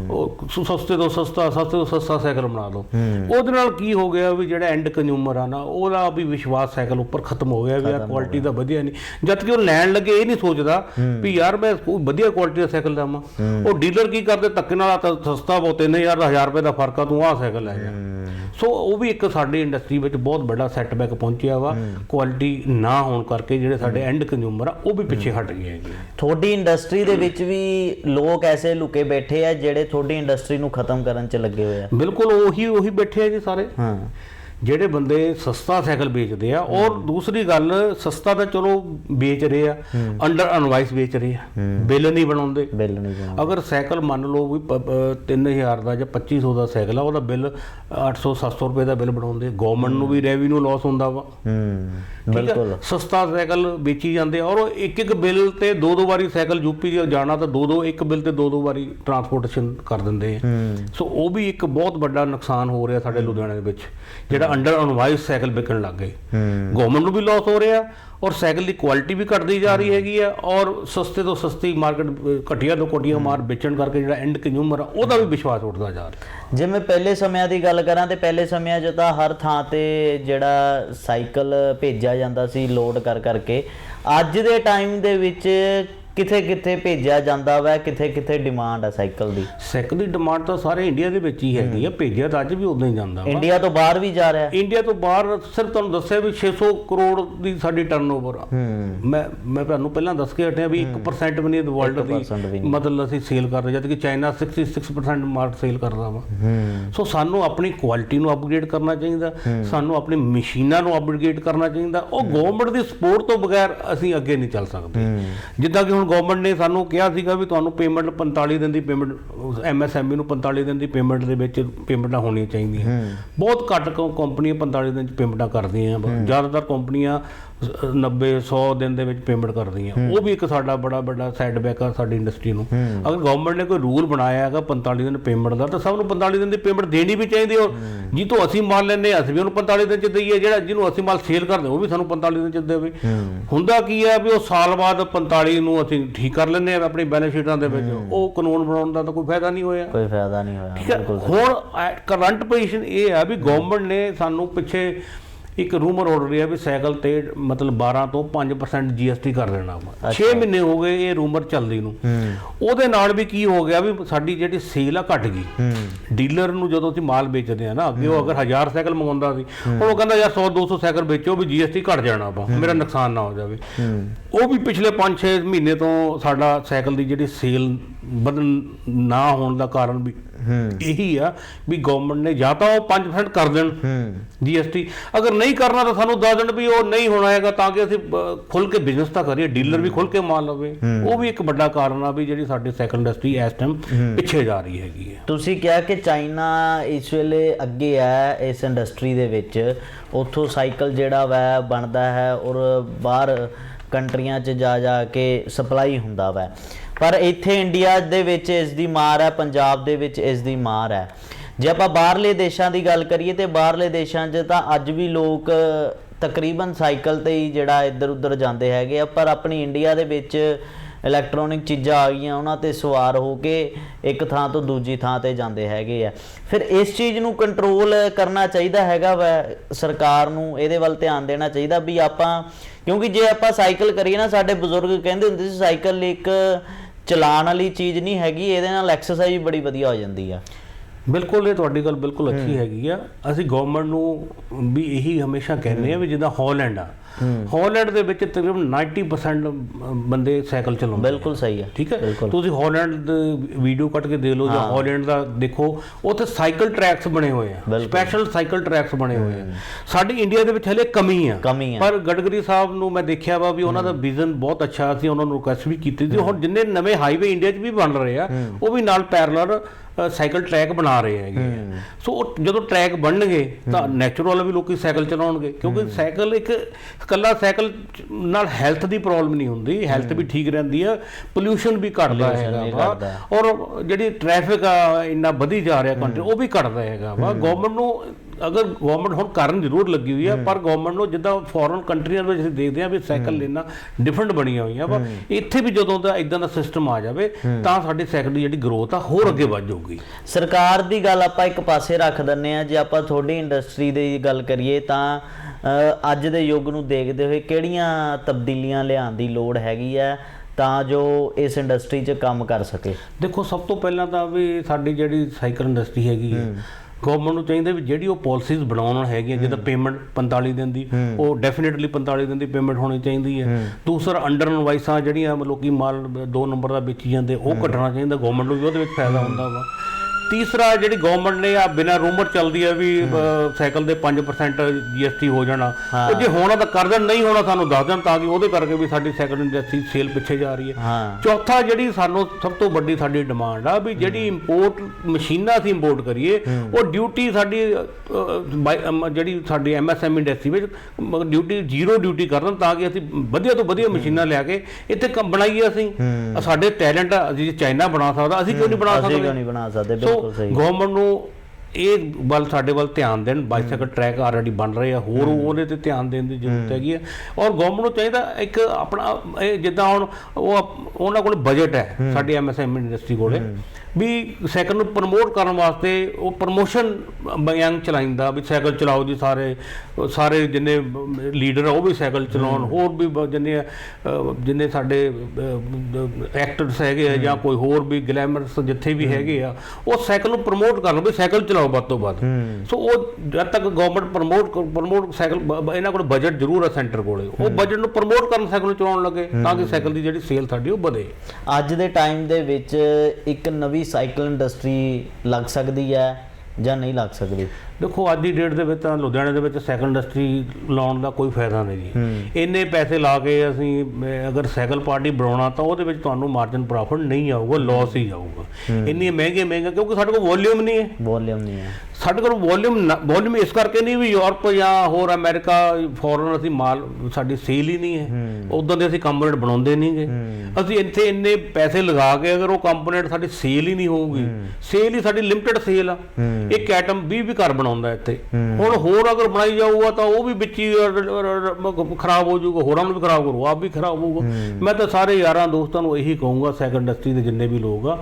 ਉਹ ਸਸਤੇ ਤੋਂ ਸਸਤਾ ਸਸਤੇ ਤੋਂ ਸਸਤਾ ਸਾਈਕਲ ਬਣਾ ਲਓ। ਉਹਦੇ ਨਾਲ ਕੀ ਹੋ ਗਿਆ ਵੀ ਜਿਹੜਾ ਐਂਡ ਕੰਜ਼ਿਊਮਰ ਆ ਨਾ ਉਹਦਾ ਵੀ ਵਿਸ਼ਵਾਸ ਸਾਈਕਲ ਉੱਪਰ ਖਤਮ ਹੋ ਗਿਆ ਵੀ ਯਾਰ ਕੁਆਲਿਟੀ ਤਾਂ ਵਧੀਆ ਨਹੀਂ। ਜਦ ਕਿ ਉਹ ਲੈਣ ਲੱਗੇ ਇਹ ਨਹੀਂ ਸੋਚਦਾ ਵੀ ਯਾਰ ਮੈਂ ਕੋਈ ਵਧੀਆ ਕੁਆਲਿਟੀ ਦਾ ਸਾਈਕਲ ਲਵਾਂ ਉਹ ਡੀਲਰ ਕੀ ਕਰਦੇ? ਧੱਕੇ ਨਾਲ ਆ ਤਾਂ ਸਸਤਾ ਬਹੁਤ 3000 ਦਾ 1000 ਰੁਪਏ ਦਾ ਫ਼ਰਕ ਆ ਤੂੰ ਆਹ ਸਾਈਕਲ ਲੈ ਜਾ। ਸੋ ਉਹ ਵੀ ਇੱਕ ਸਾਡੀ ਇੰਡਸਟਰੀ ਵਿੱਚ ਬਹੁਤ ਵੱਡਾ ਸੈਟਬੈਕ ਪਹੁੰਚਿਆ ਵਾ। ਕੁਆਲਿਟੀ ਨਾ ਹੋਣ ਕਰਕੇ ਜਿਹੜੇ ਸਾਡੇ ਐਂਡ ਕੰਜ਼ਿਊਮਰ ਆ ਉਹ ਵੀ ਪਿੱਛੇ ਹਟ ਗਏ ਹੈਗੇ ਤੁਹਾਡੀ ਇੰਡਸਟਰੀ ਦੇ ਵਿੱਚ ਵੀ ਲੋਕ ਐਸੇ ਲੁਕੇ ਬੈਠੇ ਆ ਜਿਹੜੇ ਤੁਹਾਡੀ ਇੰਡਸਟਰੀ ਨੂੰ ਖਤਮ ਕਰਨ 'ਚ ਲੱਗੇ ਹੋਏ ਆ। ਬਿਲਕੁਲ ਉਹੀ ਉਹੀ ਬੈਠੇ ਆ ਜੀ ਸਾਰੇ। ਹਾਂ। ਜਿਹੜੇ ਬੰਦੇ ਸਸਤਾ ਸਾਈਕਲ ਵੇਚਦੇ ਆ ਔਰ ਦੂਸਰੀ ਗੱਲ ਸਸਤਾ ਤਾਂ ਚਲੋ ਵੇਚ ਰਹੇ ਆ ਅੰਡਰ ਅਨਵਾਈਸ ਵੇਚ ਰਹੇ ਆ। ਬਿੱਲ ਨਹੀਂ ਬਣਾਉਂਦੇ। ਬਿੱਲ ਨਹੀਂ ਜਾਣਾ ਅਗਰ ਸਾਈਕਲ ਮੰਨ ਲਓ ਵੀ 3000 ਦਾ ਜਾਂ 2500 ਦਾ ਸਾਈਕਲ ਆ ਉਹਦਾ ਬਿੱਲ 800 700 ਰੁਪਏ ਦਾ ਬਿੱਲ ਬਣਾਉਂਦੇ ਗਵਰਨਮੈਂਟ ਨੂੰ ਵੀ ਰੈਵਨਿਊ ਲਾਸ ਹੁੰਦਾ ਵਾ? ਬਿਲਕੁਲ। ਸਸਤਾ ਸਾਈਕਲ ਵੇਚੀ ਜਾਂਦੇ ਔਰ ਉਹ ਇੱਕ ਇੱਕ ਬਿੱਲ ਤੇ ਦੋ ਦੋ ਵਾਰੀ ਸਾਈਕਲ ਯੂਪੀ ਜਾਣਾ ਤਾਂ ਦੋ ਦੋ ਇੱਕ ਬਿੱਲ ਤੇ ਦੋ ਦੋ ਵਾਰੀ ਟਰਾਂਸਪੋਰਟੇਸ਼ਨ ਕਰ ਦਿੰਦੇ ਆ। ਸੋ ਉਹ ਵੀ ਇੱਕ ਬਹੁਤ ਵੱਡਾ ਨੁਕਸਾਨ ਹੋ ਰਿਹਾ ਸਾਡੇ ਲੁਧਿਆਣੇ ਦੇ ਵਿੱਚ ਜਿਹੜਾ ਅੰਡਰ ਅਨਵਾਈਸ ਸਾਈਕਲ ਵਿਕਣ ਲੱਗ ਗਏ। ਗਵਰਨਮੈਂਟ ਨੂੰ ਵੀ ਲਾਸ ਹੋ ਰਿਹਾ ਔਰ ਸਾਈਕਲ ਦੀ ਕੁਆਲਿਟੀ ਵੀ ਘਟਦੀ ਜਾ ਰਹੀ ਹੈਗੀ ਆ ਔਰ ਸਸਤੇ ਤੋਂ ਸਸਤੀ ਮਾਰਕੀਟ ਘਟੀਆ ਤੋਂ ਘਟੀਆ ਮਾਰ ਵੇਚਣ ਕਰਕੇ ਜਿਹੜਾ ਐਂਡ ਕੰਜ਼ਿਊਮਰ ਆ ਉਹਦਾ ਵੀ ਵਿਸ਼ਵਾਸ ਉੱਠਦਾ ਜਾ ਰਿਹਾ। ਜੇ ਮੈਂ ਪਹਿਲੇ ਸਮਿਆਂ ਦੀ ਗੱਲ ਕਰਾਂ ਤੇ ਪਹਿਲੇ ਸਮਿਆਂ 'ਚ ਤਾਂ ਹਰ ਥਾਂ ਤੇ ਜਿਹੜਾ ਸਾਈਕਲ ਭੇਜਿਆ ਜਾਂਦਾ ਸੀ ਲੋਡ ਕਰ ਕਰਕੇ। ਅੱਜ ਦੇ ਟਾਈਮ ਦੇ ਵਿੱਚ ਕਿਥੇ ਕਿਥੇ ਭੇਜਿਆ ਜਾਂਦਾ ਵਾ ਕਿਥੇ ਕਿਥੇ ਡਿਮਾਂਡ ਆ ਸਾਈਕਲ ਦੀ? ਸਾਈਕਲ ਦੀ ਡਿਮਾਂਡ ਤਾਂ ਸਾਰੇ ਇੰਡੀਆ ਦੇ ਵਿੱਚ ਹੀ ਹੈਗੀ ਆ ਭੇਜਿਆ ਤਾਂ ਅੱਜ ਵੀ ਉਦਾਂ ਹੀ ਜਾਂਦਾ ਵਾ। ਇੰਡੀਆ ਤੋਂ ਬਾਹਰ ਵੀ ਜਾ ਰਿਹਾ? ਇੰਡੀਆ ਤੋਂ ਬਾਹਰ ਸਿਰਫ ਤੁਹਾਨੂੰ ਦੱਸਿਆ ਵੀ 600 ਕਰੋੜ ਦੀ ਸਾਡੀ ਟਰਨਓਵਰ ਆ। ਮੈਂ ਮੈਂ ਤੁਹਾਨੂੰ ਪਹਿਲਾਂ ਦੱਸ ਕੇ ਹਟਿਆ ਵੀ 1% ਵੀ ਨਹੀਂ ਵਰਲਡ 1% ਵੀ ਦੀ ਮਤਲਬ ਅਸੀਂ ਸੇਲ ਕਰ ਰਹੇ ਜਦ ਕਿ ਚਾਈਨਾ 66% ਮਾਰਕਟ ਸੇਲ ਕਰਦਾ ਵਾ। ਸੋ ਸਾਨੂੰ ਆਪਣੀ ਕੁਆਲਿਟੀ ਨੂੰ ਅਪਗ੍ਰੇਡ ਕਰਨਾ ਚਾਹੀਦਾ ਸਾਨੂੰ ਆਪਣੀ ਮਸ਼ੀਨਾਂ ਨੂੰ ਅਪਗ੍ਰੇਡ ਕਰਨਾ ਚਾਹੀਦਾ। ਉਹ ਗਵਰਨਮੈਂਟ ਦੀ ਸਪੋਰਟ ਤੋਂ ਬਗੈਰ ਅਸੀਂ ਅੱਗੇ ਨਹੀਂ ਚੱਲ ਸਕਦੇ। ਜਿੱਦਾਂ ਕਿ ਹੁਣ ਗਵਰਨਮੈਂਟ ਨੇ ਸਾਨੂੰ ਕਿਹਾ ਸੀਗਾ ਵੀ ਤੁਹਾਨੂੰ ਪੇਮੈਂਟ 45 ਦਿਨ ਦੀ ਪੇਮੈਂਟ ਐਮਐਸਐਮਈ ਨੂੰ 45 ਦਿਨ ਦੀ ਪੇਮੈਂਟ ਦੇ ਵਿੱਚ ਪੇਮੈਂਟਾਂ ਹੋਣੀਆਂ ਚਾਹੀਦੀਆਂ। ਬਹੁਤ ਘੱਟ ਕੰਪਨੀਆਂ 45 ਦਿਨ ਚ ਪੇਮੈਂਟਾਂ ਕਰਦੀਆਂ। ਜ਼ਿਆਦਾਤਰ ਕੰਪਨੀਆਂ 90 100 ਦਿਨ ਦੇ ਵਿੱਚ ਪੇਮੈਂਟ ਕਰਦੀਆਂ। ਉਹ ਵੀ ਇੱਕ ਸਾਡਾ ਬੜਾ ਵੱਡਾ ਸੈਟਬੈਕ ਆ ਸਾਡੀ ਇੰਡਸਟਰੀ ਨੂੰ। ਅਗਰ ਗਵਰਨਮੈਂਟ ਨੇ ਕੋਈ ਰੂਲ ਬਣਾਇਆ ਹੈਗਾ 45 ਦਿਨ ਪੇਮੈਂਟ ਦਾ ਤਾਂ ਸਭ ਨੂੰ 45 ਦਿਨ ਦੀ ਪੇਮੈਂਟ ਦੇਣੀ ਵੀ ਚਾਹੀਦੀ ਔਰ ਜੀ ਤੋਂ ਅਸੀਂ ਮਾਲ ਲੈਂਦੇ ਹਾਂ, ਅਸੀਂ ਵੀ ਉਹਨੂੰ 45 ਦਿਨ ਚ ਦਈਏ ਜਿਹੜਾ ਜਿਹਨੂੰ ਅਸੀਂ ਮਾਲ ਸੇਲ ਕਰਦੇ ਉਹ ਵੀ ਸਾਨੂੰ 45 ਦਿਨ ਚ ਦੇਵੇ। ਹੁੰਦਾ ਕੀ ਹੈ ਵੀ ਉਹ ਸਾਲ ਬਾਅਦ 45 ਨੂੰ ਅਸੀਂ ਠੀਕ ਕਰ ਲੈਂਦੇ ਆ ਆਪਣੀ ਸ਼ੀਟਾਂ ਦੇ ਵਿੱਚ। ਉਹ ਕਾਨੂੰਨ ਬਣਾਉਣ ਦਾ ਤਾਂ ਕੋਈ ਫਾਇਦਾ ਨਹੀਂ ਹੋਇਆ। ਕੋਈ ਫਾਇਦਾ ਨਹੀਂ ਹੋਇਆ ਹੁਣ ਕਰੰਟ ਪੋਜੀਸ਼ਨ ਇਹ ਹੈ ਵੀ ਗਵਰਨਮੈਂਟ ਨੇ ਸਾਨੂੰ ਪਿੱਛੇ ਇੱਕ ਰੂਮਰ ਉੱਡ ਰਿਹਾ ਵੀ ਸਾਈਕਲ ਤੇ ਮਤਲਬ 12 ਤੋਂ 5% GST ਕਰ ਦੇਣਾ ਵਾ। 6 ਮਹੀਨੇ ਹੋ ਗਏ ਇਹ ਰੂਮਰ ਚੱਲਦੀ ਨੂੰ। ਹੂੰ। ਉਹਦੇ ਨਾਲ ਵੀ ਕੀ ਹੋ ਗਿਆ ਵੀ ਸਾਡੀ ਜਿਹੜੀ ਸੇਲ ਆ ਘਟ ਗਈ। ਹੂੰ। ਡੀਲਰ ਨੂੰ ਜਦੋਂ ਅਸੀਂ ਮਾਲ ਵੇਚਦੇ ਆ ਨਾ ਅੱਗੇ ਉਹ ਅਗਰ 1000 ਸਾਈਕਲ ਮੰਗਾਉਂਦਾ ਸੀ ਹੁਣ ਉਹ ਕਹਿੰਦਾ ਯਾਰ 100 200 ਸਾਈਕਲ ਵੇਚੋ ਵੀ GST ਘਟ ਜਾਣਾ ਵਾ। ਮੇਰਾ ਨੁਕਸਾਨ ਨਾ ਹੋ ਜਾਵੇ। ਹੂੰ। ਉਹ ਵੀ ਪਿਛਲੇ 5-6 ਮਹੀਨੇ ਤੋਂ ਸਾਡਾ ਸਾਈਕਲ ਦੀ ਜਿਹੜੀ ਸੇਲ ਵਧਣ ਨਾ ਹੋਣ ਦਾ ਕਾਰਨ ਵੀ ਹੂੰ। ਇਹੀ ਆ ਵੀ ਗਵਰਨਮੈਂਟ ਨੇ ਜਾਂ ਤਾਂ ਉਹ 5% ਕਰ ਦੇਣ GST ਅਗਰ ਨਹੀਂ ਕਰਨਾ ਤਾਂ ਸਾਨੂੰ ਦੱਸ ਦੇਣ ਵੀ ਉਹ ਨਹੀਂ ਹੋਣਾ ਹੈਗਾ ਤਾਂ ਕਿ ਅਸੀਂ ਖੁੱਲ ਕੇ ਬਿਜ਼ਨਸ ਤਾਂ ਕਰੀਏ ਡੀਲਰ ਵੀ ਖੁੱਲ ਕੇ ਮਾਲ ਲਵੇ। ਉਹ ਵੀ ਇੱਕ ਵੱਡਾ ਕਾਰਨ ਆ ਵੀ ਜਿਹੜੀ ਸਾਡੀ ਸਾਈਕਲ ਇੰਡਸਟਰੀ ਇਸ ਟਾਈਮ ਪਿੱਛੇ ਜਾ ਰਹੀ ਹੈਗੀ ਹੈ ਤੁਸੀਂ ਕਿਹਾ ਕਿ ਚਾਈਨਾ ਇਸ ਵੇਲੇ ਅੱਗੇ ਹੈ ਇਸ ਇੰਡਸਟਰੀ ਦੇ ਵਿੱਚ। ਉੱਥੋਂ ਸਾਈਕਲ ਜਿਹੜਾ ਵਾ ਬਣਦਾ ਹੈ ਔਰ ਬਾਹਰ ਕੰਟਰੀਆਂ 'ਚ ਜਾ ਜਾ ਕੇ ਸਪਲਾਈ ਹੁੰਦਾ ਵਾ। ਪਰ ਇੱਥੇ ਇੰਡੀਆ ਦੇ ਵਿੱਚ ਇਸ ਦੀ ਮਾਰ ਹੈ, ਪੰਜਾਬ ਦੇ ਵਿੱਚ ਇਸ ਦੀ ਮਾਰ ਹੈ। ਜੇ ਆਪਾਂ ਬਾਹਰਲੇ ਦੇਸ਼ਾਂ ਦੀ ਗੱਲ ਕਰੀਏ ਤੇ ਬਾਹਰਲੇ ਦੇਸ਼ਾਂ 'ਚ ਤਾਂ ਅੱਜ ਵੀ ਲੋਕ ਤਕਰੀਬਨ ਸਾਈਕਲ ਤੇ ਹੀ ਜਿਹੜਾ ਇੱਧਰ ਉੱਧਰ ਜਾਂਦੇ ਹੈਗੇ ਆ, ਪਰ ਆਪਣੀ ਇੰਡੀਆ ਦੇ ਵਿੱਚ ਇਲੈਕਟ੍ਰੋਨਿਕ ਚੀਜ਼ਾਂ ਆ ਗਈਆਂ, ਉਹਨਾਂ ਤੇ ਸਵਾਰ ਹੋ ਕੇ ਇੱਕ ਥਾਂ ਤੋਂ ਦੂਜੀ ਥਾਂ ਤੇ ਜਾਂਦੇ ਹੈਗੇ ਆ। ਫਿਰ ਇਸ ਚੀਜ਼ ਨੂੰ ਕੰਟਰੋਲ ਕਰਨਾ ਚਾਹੀਦਾ ਹੈਗਾ ਵਾ, ਸਰਕਾਰ ਨੂੰ, ਇਹਦੇ ਵੱਲ ਧਿਆਨ ਦੇਣਾ ਚਾਹੀਦਾ ਵੀ ਆਪਾਂ ਕਿਉਂਕਿ ਜੇ ਆਪਾਂ ਸਾਈਕਲ ਕਰੀਏ ਨਾ ਸਾਡੇ ਬਜ਼ੁਰਗ ਕਹਿੰਦੇ ਹੁੰਦੇ ਸੀ ਸਾਈਕਲ ਇੱਕ ਚਲਾਉਣ ਵਾਲੀ ਚੀਜ਼ ਨਹੀਂ ਹੈਗੀ ਇਹਦੇ ਨਾਲ ਐਕਸਰਸਾਈਜ਼ ਬੜੀ ਵਧੀਆ ਹੋ ਜਾਂਦੀ ਆ। ਬਿਲਕੁਲ ਇਹ ਤੁਹਾਡੀ ਗੱਲ ਬਿਲਕੁਲ ਅੱਛੀ ਹੈਗੀ ਆ। ਅਸੀਂ ਗਵਰਨਮੈਂਟ ਨੂੰ ਵੀ ਇਹੀ ਹਮੇਸ਼ਾ ਕਹਿੰਦੇ ਆ ਵੀ ਜਿੱਦਾਂ ਹਾਲੈਂਡ ਆ ਹਾਲੈਂਡ ਦੇ ਵਿੱਚ ਤਕਰੀਬਨ 90% ਬੰਦੇ ਸਾਈਕਲ ਚਲਾਉਂਦੇ। ਬਿਲਕੁਲ ਸਹੀ ਆ ਠੀਕ ਹੈ। ਤੁਸੀਂ ਹਾਲੈਂਡ ਦੇ ਵੀਡੀਓ ਕੱਟ ਕੇ ਦੇਖ ਲਓ ਜਾਂ ਹਾਲੈਂਡ ਦਾ ਦੇਖੋ ਉੱਥੇ ਸਾਈਕਲ ਟਰੈਕਸ ਬਣੇ ਹੋਏ ਆ। ਸਪੈਸ਼ਲ ਸਾਈਕਲ ਟਰੈਕਸ ਬਣੇ ਹੋਏ ਆ। ਸਾਡੀ ਇੰਡੀਆ ਦੇ ਵਿੱਚ ਹਲੇ ਕਮੀ ਆ। ਪਰ ਗਡਕਰੀ ਸਾਹਿਬ ਨੂੰ ਮੈਂ ਦੇਖਿਆ ਵਾ ਵੀ ਉਹਨਾਂ ਦਾ ਵਿਜ਼ਨ ਬਹੁਤ ਅੱਛਾ ਸੀ ਉਹਨਾਂ ਨੂੰ ਰਿਕੁਐਸਟ ਵੀ ਕੀਤੀ ਸੀ। ਹੁਣ ਜਿੰਨੇ ਨਵੇਂ ਹਾਈਵੇ ਇੰਡੀਆ 'ਚ ਵੀ ਬਣ ਰਹੇ ਆ ਉਹ ਵੀ ਨਾਲ ਪੈਰਲਲ ਸਾਈਕਲ ਟਰੈਕ ਬਣਾ ਰਹੇ ਹੈਗੇ ਆ। ਸੋ ਜਦੋਂ ਟਰੈਕ ਬਣਨਗੇ ਤਾਂ ਨੈਚੁਰਲ ਵੀ ਲੋਕੀ ਸਾਈਕਲ ਚਲਾਉਣਗੇ। ਕਿਉਂਕਿ ਸਾਈਕਲ ਇੱਕ ਇਕੱਲਾ ਸਾਈਕਲ ਨਾਲ ਹੈਲਥ ਦੀ ਪ੍ਰੋਬਲਮ ਨਹੀਂ ਹੁੰਦੀ ਹੈਲਥ ਵੀ ਠੀਕ ਰਹਿੰਦੀ ਆ ਪੋਲਿਊਸ਼ਨ ਵੀ ਘਟਦਾ ਹੈਗਾ ਵੀ। ਔਰ ਜਿਹੜੀ ਟ੍ਰੈਫਿਕ ਆ ਇੰਨਾ ਵਧੀ ਜਾ ਰਿਹਾ ਕੰਟਰੀ ਉਹ ਵੀ ਘਟਦਾ ਹੈਗਾ ਵਾ। ਗਵਰਨਮੈਂਟ ਨੂੰ ਅਗਰ ਗਵਰਨਮੈਂਟ ਹੁਣ ਕਰਨ ਜ਼ਰੂਰ ਲੱਗੀ ਹੋਈ ਆ ਪਰ ਗਵਰਨਮੈਂਟ ਨੂੰ ਜਿੱਦਾਂ ਫੋਰਨ ਕੰਟਰੀਆਂ ਵਿੱਚ ਅਸੀਂ ਦੇਖਦੇ ਆ ਵੀ ਸਾਈਕਲ ਲੈਣਾ ਡਿਫਰੈਂਟ ਬਣੀਆਂ ਹੋਈਆਂ ਵਾ ਇੱਥੇ ਵੀ ਜਦੋਂ ਦਾ ਇਦਾਂ ਦਾ ਸਿਸਟਮ ਆ ਜਾਵੇ ਤਾਂ ਸਾਡੀ ਸਾਈਕਲ ਦੀ ਜਿਹੜੀ ਗਰੋਥ ਆ ਹੋਰ ਅੱਗੇ ਵੱਧ ਜਾਊਗੀ। ਸਰਕਾਰ ਦੀ ਗੱਲ ਆਪਾਂ ਇੱਕ ਪਾਸੇ ਰੱਖ ਦਿੰਨੇ ਆ ਜੇ ਆਪਾਂ ਤੁਹਾਡੀ ਇੰਡਸਟਰੀ ਦੀ ਗੱਲ ਕਰੀਏ ਤਾਂ ਅੱਜ ਦੇ ਯੁੱਗ ਨੂੰ ਦੇਖਦੇ ਹੋਏ ਕਿਹੜੀਆਂ ਤਬਦੀਲੀਆਂ ਲਿਆਉਣ ਦੀ ਲੋੜ ਹੈਗੀ ਹੈ ਤਾਂ ਜੋ ਇਸ ਇੰਡਸਟਰੀ 'ਚ ਕੰਮ ਕਰ ਸਕੇ? ਦੇਖੋ ਸਭ ਤੋਂ ਪਹਿਲਾਂ ਤਾਂ ਵੀ ਸਾਡੀ ਜਿਹੜੀ ਸਾਈਕਲ ਇੰਡਸਟਰੀ ਹੈਗੀ ਹੈ ਗਵਰਨਮੈਂਟ ਨੂੰ ਚਾਹੀਦਾ ਵੀ ਜਿਹੜੀ ਉਹ ਪਾਲਿਸੀਜ਼ ਬਣਾਉਣ ਹੈਗੀਆਂ ਜਿੱਦਾਂ ਪੇਮੈਂਟ 45 ਦਿਨ ਦੀ ਉਹ ਡੈਫੀਨਿਟਲੀ 45 ਦਿਨ ਦੀ ਪੇਮੈਂਟ ਹੋਣੀ ਚਾਹੀਦੀ ਹੈ। ਦੂਸਰਾ ਅੰਡਰ ਇਨਵਾਈਸਾਂ ਜਿਹੜੀਆਂ ਲੋਕੀ ਮਾਲ ਦੋ ਨੰਬਰ ਦਾ ਵੇਚੀ ਜਾਂਦੇ ਉਹ ਘਟਣਾ ਚਾਹੀਦਾ ਗਵਰਨਮੈਂਟ ਨੂੰ ਵੀ ਉਹਦੇ ਵਿੱਚ ਫਾਇਦਾ ਹੁੰਦਾ ਵਾ। ਤੀਸਰਾ ਜਿਹੜੀ ਗਵਰਨਮੈਂਟ ਨੇ ਆ ਬਿਨਾਂ ਰੂਮਰ ਚੱਲਦੀ ਹੈ ਵੀ ਸਾਈਕਲ ਦੇ 5% ਜੀਐਸਟੀ ਹੋ ਜਾਣਾ। ਉਹ ਜੇ ਹੋਣਾ ਤਾਂ ਕਰ ਦੇਣ ਨਹੀਂ ਹੋਣਾ ਸਾਨੂੰ ਦੱਸ ਦੇਣ ਤਾਂ ਕਿ ਉਹਦੇ ਕਰਕੇ ਵੀ ਸਾਡੀ ਸਾਈਕਲ ਇੰਡਸਟਰੀ ਸੇਲ ਪਿੱਛੇ ਜਾ ਰਹੀ ਹੈ। ਚੌਥਾ ਜਿਹੜੀ ਸਾਨੂੰ ਸਭ ਤੋਂ ਵੱਡੀ ਸਾਡੀ ਡਿਮਾਂਡ ਆ ਵੀ ਜਿਹੜੀ ਇੰਪੋਰਟ ਮਸ਼ੀਨਾਂ ਅਸੀਂ ਇੰਪੋਰਟ ਕਰੀਏ ਉਹ ਡਿਊਟੀ ਸਾਡੀ ਜਿਹੜੀ ਸਾਡੀ ਐਮਐਸਐਮ ਇੰਡਸਟਰੀ ਵਿੱਚ ਡਿਊਟੀ ਜ਼ੀਰੋ ਡਿਊਟੀ ਕਰਨ ਤਾਂ ਕਿ ਅਸੀਂ ਵਧੀਆ ਤੋਂ ਵਧੀਆ ਮਸ਼ੀਨਾਂ ਲਿਆ ਕੇ ਇੱਥੇ ਕੰਮ ਬਣਾਈਏ ਅਸੀਂ। ਸਾਡੇ ਟੈਲੈਂਟ ਅਸੀਂ ਚਾਈਨਾ ਬਣਾ ਸਕਦਾ ਅਸੀਂ ਕਿਉਂ ਨਹੀਂ ਬਣਾ ਕਿਉਂ ਸਕਦੇ? ਨਹੀਂ ਬਣਾ ਸਕਦੇ? ਗਵਰਨਮੈਂਟ ਨੂੰ ਇਹ ਵੱਲ ਸਾਡੇ ਵੱਲ ਧਿਆਨ ਦੇਣ ਬਾਈਸਾਈਕਲ ਟਰੈਕ ਆਲਰੇਡੀ ਬਣ ਰਹੇ ਆ ਹੋਰ ਉਹਦੇ ਤੇ ਧਿਆਨ ਦੇਣ ਦੀ ਜ਼ਰੂਰਤ ਹੈਗੀ ਹੈ ਔਰ ਗਵਰਨਮੈਂਟ ਨੂੰ ਚਾਹੀਦਾ ਇੱਕ ਆਪਣਾ ਇਹ ਜਿੱਦਾਂ ਹੁਣ ਉਹ ਉਹਨਾਂ ਕੋਲ ਬਜਟ ਹੈ ਸਾਡੀ ਐਮਐਸਐਮ ਇੰਡਸਟਰੀ ਕੋਲੇ। ਵੀ ਸਾਈਕਲ ਨੂੰ ਪ੍ਰਮੋਟ ਕਰਨ ਵਾਸਤੇ ਉਹ ਪ੍ਰਮੋਸ਼ਨ ਬਿਆਨ ਚਲਾਈਂਦਾ ਵੀ ਸਾਈਕਲ ਚਲਾਓ ਜੀ ਸਾਰੇ ਸਾਰੇ ਜਿੰਨੇ ਲੀਡਰ ਆ ਉਹ ਵੀ ਸਾਈਕਲ ਚਲਾਉਣ ਹੋਰ ਵੀ ਜਿੰਨੇ ਜਿੰਨੇ ਸਾਡੇ ਐਕਟਰਸ ਹੈਗੇ ਆ ਜਾਂ ਕੋਈ ਹੋਰ ਵੀ ਗਲੈਮਰਸ ਜਿੱਥੇ ਵੀ ਹੈਗੇ ਆ ਉਹ ਸਾਈਕਲ ਨੂੰ ਪ੍ਰਮੋਟ ਕਰਨ ਵੀ ਸਾਈਕਲ ਚਲਾਓ ਵੱਧ ਤੋਂ ਵੱਧ। ਸੋ ਉਹ ਜਦ ਤੱਕ ਗਵਰਨਮੈਂਟ ਪ੍ਰਮੋਟ ਪ੍ਰਮੋਟ ਸਾਈਕਲ ਇਹਨਾਂ ਕੋਲ ਬਜਟ ਜ਼ਰੂਰ ਹੈ ਸੈਂਟਰ ਕੋਲੇ। ਉਹ ਬਜਟ ਨੂੰ ਪ੍ਰਮੋਟ ਕਰਨ ਸਾਈਕਲ ਨੂੰ ਚਲਾਉਣ ਲੱਗੇ ਤਾਂ ਕਿ ਸਾਈਕਲ ਦੀ ਜਿਹੜੀ ਸੇਲ ਸਾਡੀ ਉਹ ਵਧੇ। ਅੱਜ ਦੇ ਟਾਈਮ ਦੇ ਵਿੱਚ ਇੱਕ ਨਵੀਂ ਸਾਈਕਲ ਇੰਡਸਟਰੀ ਲੱਗ ਸਕਦੀ ਹੈ ਜਾਂ ਨਹੀਂ ਲੱਗ ਸਕਦੀ? ਦੇਖੋ ਅੱਜ ਦੀ ਡੇਟ ਦੇ ਵਿੱਚ ਤਾਂ ਲੁਧਿਆਣੇ ਦੇ ਵਿੱਚ ਸਾਈਕਲ ਇੰਡਸਟਰੀ ਲਾਉਣ ਦਾ ਕੋਈ ਫਾਇਦਾ ਨਹੀਂ ਜੀ। ਇੰਨੇ ਪੈਸੇ ਲਾ ਕੇ ਅਸੀਂ ਅਗਰ ਸਾਈਕਲ ਪਾਰਟੀ ਬਣਾਉਣਾ ਤਾਂ ਉਹਦੇ ਵਿੱਚ ਤੁਹਾਨੂੰ ਮਾਰਜਨ ਪ੍ਰੋਫਿਟ ਨਹੀਂ ਆਊਗਾ ਲਾਸ ਹੀ ਆਊਗਾ। ਇੰਨੀ ਮਹਿੰਗੇ ਮਹਿੰਗੇ ਕਿਉਂਕਿ ਸਾਡੇ ਕੋਲ ਵੋਲਿਊਮ ਨਹੀਂ ਹੈ। ਵੋਲਿਊਮ ਨਹੀਂ ਹੈ। ਸਾਡੇ ਕੋਲ ਵੋਲਿਊਮ ਵੋਲਿਊਮ ਇਸ ਕਰਕੇ ਨਹੀਂ ਵੀ ਯੂਰਪ ਜਾਂ ਹੋਰ ਅਮਰੀਕਾ ਫੋਰਨ ਅਸੀਂ ਮਾਲ ਸਾਡੀ ਸੇਲ ਹੀ ਨਹੀਂ ਹੈ। ਉਦੋਂ ਦੇ ਅਸੀਂ ਕੰਪੋਨੈਂਟ ਬਣਾਉਂਦੇ ਨਹੀਂਗੇ ਅਸੀਂ ਇੱਥੇ ਇੰਨੇ ਪੈਸੇ ਲਗਾ ਕੇ ਅਗਰ ਉਹ ਕੰਪੋਨੈਂਟ ਸਾਡੀ ਸੇਲ ਹੀ ਨਹੀਂ ਹੋਊਗੀ। ਸੇਲ ਹੀ ਸਾਡੀ ਲਿਮਟਿਡ ਸੇਲ ਆ। ਇੱਕ ਐਟਮ 20 ਵੀ ਘਰ ਬਣਾਉਂਦਾ ਇੱਥੇ। ਹੁਣ ਹੋਰ ਅਗਰ ਬਣਾਈ ਜਾਊਗਾ ਤਾਂ ਉਹ ਵੀ ਵਿੱਚ ਹੀ ਖਰਾਬ ਹੋ ਜਾਊਗਾ ਹੋਰਾਂ ਨੂੰ ਵੀ ਖਰਾਬ ਕਰੂ ਆਪ ਵੀ ਖਰਾਬ ਹੋਊਗਾ। ਮੈਂ ਤਾਂ ਸਾਰੇ ਯਾਰਾਂ ਦੋਸਤਾਂ ਨੂੰ ਇਹੀ ਕਹੂੰਗਾ ਸਾਈਕਲ ਇੰਡਸਟਰੀ ਦੇ ਜਿੰਨੇ ਵੀ ਲੋਕ ਆ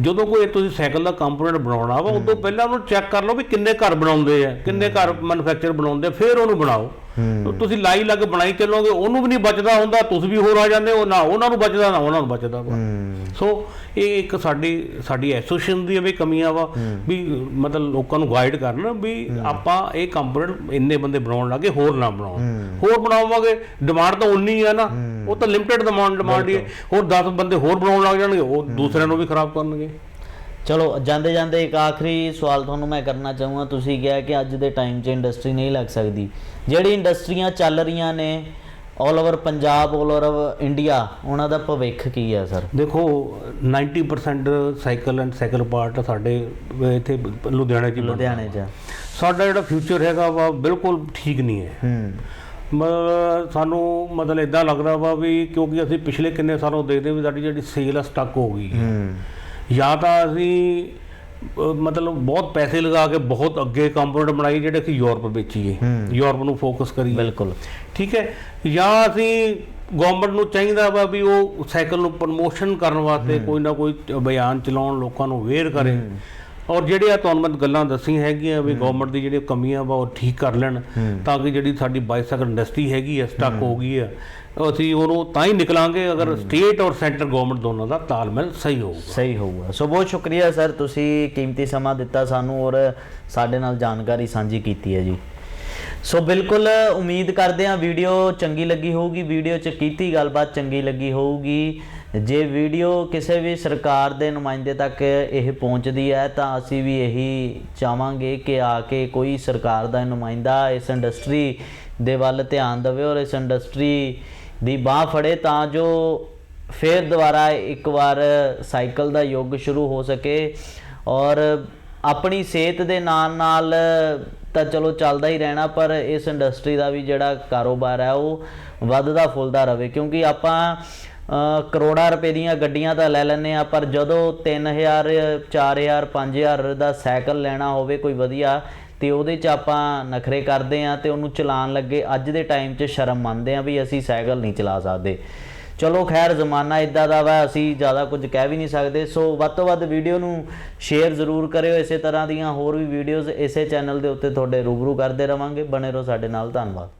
ਜਦੋਂ ਕੋਈ ਤੁਸੀਂ ਸਾਈਕਲ ਦਾ ਕੰਪੋਨੈਂਟ ਬਣਾਉਣਾ ਵਾ ਉਦੋਂ ਪਹਿਲਾਂ ਉਹਨੂੰ ਚੈੱਕ ਕਰ ਲਓ ਵੀ ਕਿੰਨੇ ਘਰ ਬਣਾਉਂਦੇ ਆ ਕਿੰਨੇ ਘਰ ਮੈਨੂਫੈਕਚਰ ਬਣਾਉਂਦੇ ਫਿਰ ਉਹਨੂੰ ਬਣਾਓ। ਤੁਸੀਂ ਲਾਈ ਲੱਗ ਬਣਾਈ ਚੱਲੋਗੇ ਉਹਨੂੰ ਵੀ ਨਹੀਂ ਬਚਦਾ ਹੁੰਦਾ ਤੁਸੀਂ ਵੀ ਹੋਰ ਆ ਜਾਂਦੇ ਹੋ ਨਾ ਉਹਨਾਂ ਨੂੰ ਬਚਦਾ ਨਾ ਉਹਨਾਂ ਨੂੰ ਬਚਦਾ ਵਾ। ਸੋ ਇਹ ਇੱਕ ਸਾਡੀ ਸਾਡੀ ਐਸੋਸੀਏਸ਼ਨ ਦੀ ਵੀ ਕਮੀਆਂ ਵਾ ਵੀ ਮਤਲਬ ਲੋਕਾਂ ਨੂੰ ਗਾਈਡ ਕਰਨ ਵੀ ਆਪਾਂ ਇਹ ਕੰਪੋਨੈਂਟ ਇੰਨੇ ਬੰਦੇ ਬਣਾਉਣ ਲੱਗੇ ਹੋਰ ਨਾ ਬਣਾਉਣ। ਹੋਰ ਬਣਾਵਾਂਗੇ ਡਿਮਾਂਡ ਤਾਂ ਉਨੀ ਆ ਨਾ। ਉਹ ਤਾਂ ਲਿਮਟਿਡ ਡਿਮਾਂਡ ਡਿਮਾਂਡ ਹੀ ਹੈ। ਹੋਰ 10 ਬੰਦੇ ਹੋਰ ਬਣਾਉਣ ਲੱਗ ਜਾਣਗੇ ਉਹ ਦੂਸਰਿਆਂ ਨੂੰ ਵੀ ਖਰਾਬ ਕਰਨਗੇ। ਚਲੋ ਜਾਂਦੇ ਜਾਂਦੇ ਇੱਕ ਆਖਰੀ ਸਵਾਲ ਤੁਹਾਨੂੰ ਮੈਂ ਕਰਨਾ ਚਾਹੂੰਗਾ। ਤੁਸੀਂ ਕਿਹਾ ਕਿ ਅੱਜ ਦੇ ਟਾਈਮ 'ਚ ਇੰਡਸਟਰੀ ਨਹੀਂ ਲੱਗ ਸਕਦੀ। ਜਿਹੜੀ ਇੰਡਸਟਰੀਆਂ ਚੱਲ ਰਹੀਆਂ ਨੇ 올 ਓਵਰ ਪੰਜਾਬ 올 ਓਵਰ ਇੰਡੀਆ ਉਹਨਾਂ ਦਾ ਭਵਿੱਖ ਕੀ ਹੈ ਸਰ ਦੇਖੋ 90% ਸਾਈਕਲ ਐਂਡ ਸਾਈਕਲ ਪਾਰਟ ਸਾਡੇ ਇੱਥੇ ਲੁਧਿਆਣੇ 'ਚ। ਲੁਧਿਆਣੇ 'ਚ ਸਾਡਾ ਜਿਹੜਾ ਫਿਊਚਰ ਹੈਗਾ ਵਾ ਬਿਲਕੁਲ ਠੀਕ ਨਹੀਂ ਹੈ। ਹੂੰ। ਮਤਲਬ ਸਾਨੂੰ ਮਤਲਬ ਇਦਾਂ ਲੱਗਦਾ ਵਾ ਵੀ ਕਿਉਂਕਿ ਅਸੀਂ ਪਿਛਲੇ ਕਿੰਨੇ ਸਾਲੋਂ ਦੇਖਦੇ ਵੀ ਸਾਡੀ ਜਿਹੜੀ ਸੇਲ ਆ ਸਟਕ ਹੋ ਗਈ ਹੈ। ਹੂੰ। ਜਾਂ ਤਾਂ ਅਸੀਂ ਮਤਲਬ ਬਹੁਤ ਪੈਸੇ ਲਗਾ ਕੇ ਬਹੁਤ ਅੱਗੇ ਕੰਪੋਨੈਂਟ ਬਣਾਈ ਜਿਹੜੇ ਕਿ ਯੂਰਪ ਵੇਚੀਏ। ਯੂਰਪ ਨੂੰ ਫੋਕਸ ਕਰੀਏ। ਬਿਲਕੁਲ। ਠੀਕ ਹੈ? ਜਾਂ ਅਸੀਂ ਗਵਰਨਮੈਂਟ ਨੂੰ ਚਾਹੀਦਾ ਵਾ ਵੀ ਉਹ ਸਾਈਕਲ ਨੂੰ ਪ੍ਰਮੋਸ਼ਨ ਕਰਨ ਵਾਸਤੇ ਕੋਈ ਨਾ ਕੋਈ ਅਭਿਆਨ ਚਲਾਉਣ ਲੋਕਾਂ ਨੂੰ ਅਵੇਅਰ ਕਰੇ। ਔਰ ਜਿਹੜੇ ਆ ਤੁਹਾਨੂੰ ਮੈਂ ਗੱਲਾਂ ਦੱਸੀਆਂ ਹੈਗੀਆਂ ਵੀ ਗਵਰਨਮੈਂਟ ਦੀ ਜਿਹੜੀਆਂ ਕਮੀਆਂ ਵਾ ਉਹ ਠੀਕ ਕਰ ਲੈਣ ਤਾਂ ਕਿ ਜਿਹੜੀ ਸਾਡੀ ਬਾਈਸਾਈਕਲ ਇੰਡਸਟਰੀ ਹੈਗੀ ਹੈ ਸਟਕ ਹੋ ਗਈ ਹੈ। ਅਸੀਂ ਉਹਨੂੰ ਤਾਂ ਹੀ ਨਿਕਲਾਂਗੇ ਅਗਰ ਸਟੇਟ ਔਰ ਸੈਂਟਰ ਗਵਰਨਮੈਂਟ ਦੋਨਾਂ ਦਾ ਤਾਲਮੇਲ ਸਹੀ ਹੋਊਗਾ। ਸਹੀ ਹੋਊਗਾ। ਸੋ ਬਹੁਤ ਸ਼ੁਕਰੀਆ ਸਰ ਤੁਸੀਂ ਕੀਮਤੀ ਸਮਾਂ ਦਿੱਤਾ ਸਾਨੂੰ ਔਰ ਸਾਡੇ ਨਾਲ ਜਾਣਕਾਰੀ ਸਾਂਝੀ ਕੀਤੀ ਹੈ ਜੀ। ਸੋ ਬਿਲਕੁਲ ਉਮੀਦ ਕਰਦੇ ਹਾਂ ਵੀਡੀਓ ਚੰਗੀ ਲੱਗੀ ਹੋਊਗੀ ਵੀਡੀਓ 'ਚ ਕੀਤੀ ਗੱਲਬਾਤ ਚੰਗੀ ਲੱਗੀ ਹੋਊਗੀ। ਜੇ ਵੀਡੀਓ ਕਿਸੇ ਵੀ ਸਰਕਾਰ ਦੇ ਨੁਮਾਇੰਦੇ ਤੱਕ ਇਹ ਪਹੁੰਚਦੀ ਹੈ ਤਾਂ ਅਸੀਂ ਵੀ ਇਹੀ ਚਾਹਾਂਗੇ ਕਿ ਆ ਕੇ ਕੋਈ ਸਰਕਾਰ ਦਾ ਨੁਮਾਇੰਦਾ ਇਸ ਇੰਡਸਟਰੀ ਦੇ ਵੱਲ ਧਿਆਨ ਦੇਵੇ ਔਰ ਇਸ ਇੰਡਸਟਰੀ ਦੀ ਬਾਹ ਫੜੇ ਤਾਂ ਜੋ ਫਿਰ ਦੁਬਾਰਾ ਇੱਕ ਵਾਰ ਸਾਈਕਲ ਦਾ ਯੁੱਗ ਸ਼ੁਰੂ ਹੋ ਸਕੇ। ਔਰ ਆਪਣੀ ਸਿਹਤ ਦੇ ਨਾਲ ਨਾਲ ਤਾਂ ਚਲੋ ਚੱਲਦਾ ਹੀ ਰਹਿਣਾ, ਪਰ ਇਸ ਇੰਡਸਟਰੀ ਦਾ ਵੀ ਜਿਹੜਾ ਕਾਰੋਬਾਰ ਹੈ, ਉਹ ਵੱਧਦਾ ਫੁੱਲਦਾ ਰਹੇ ਕਿਉਂਕਿ ਆਪਾਂ ਕਰੋੜਾਂ ਰੁਪਏ ਦੀਆਂ ਗੱਡੀਆਂ ਤਾਂ ਲੈ ਲੈਂਦੇ ਆ ਪਰ ਜਦੋਂ 3000 4000 5000 ਦਾ ਸਾਈਕਲ ਲੈਣਾ ਹੋਵੇ ਕੋਈ ਵਧੀਆ ਤੇ ਉਹਦੇ 'ਚ ਆਪਾਂ ਨਖਰੇ ਕਰਦੇ ਆ ਤੇ ਉਹਨੂੰ ਚਲਾਉਣ ਲੱਗੇ। ਅੱਜ ਦੇ ਟਾਈਮ 'ਚ ਸ਼ਰਮ ਮੰਨਦੇ ਆ ਵੀ ਅਸੀਂ ਸਾਈਕਲ ਨਹੀਂ ਚਲਾ ਸਕਦੇ। ਚਲੋ ਖੈਰ, ਜ਼ਮਾਨਾ ਇਦਾਂ ਦਾ ਵਾ, ਅਸੀਂ ਜ਼ਿਆਦਾ ਕੁਝ ਕਹਿ ਵੀ ਨਹੀਂ ਸਕਦੇ। ਸੋ ਵੱਧ ਤੋਂ ਵੱਧ ਵੀਡੀਓ ਨੂੰ ਸ਼ੇਅਰ ਜ਼ਰੂਰ ਕਰਿਓ ਇਸੇ ਤਰ੍ਹਾਂ ਦੀਆਂ ਹੋਰ ਵੀ ਵੀਡੀਓਜ਼ ਇਸੇ ਚੈਨਲ ਦੇ ਉੱਤੇ ਤੁਹਾਡੇ ਰੂਬਰੂ ਕਰਦੇ ਰਵਾਂਗੇ। ਬਣੇ ਰਹੋ ਸਾਡੇ ਨਾਲ, ਧੰਨਵਾਦ।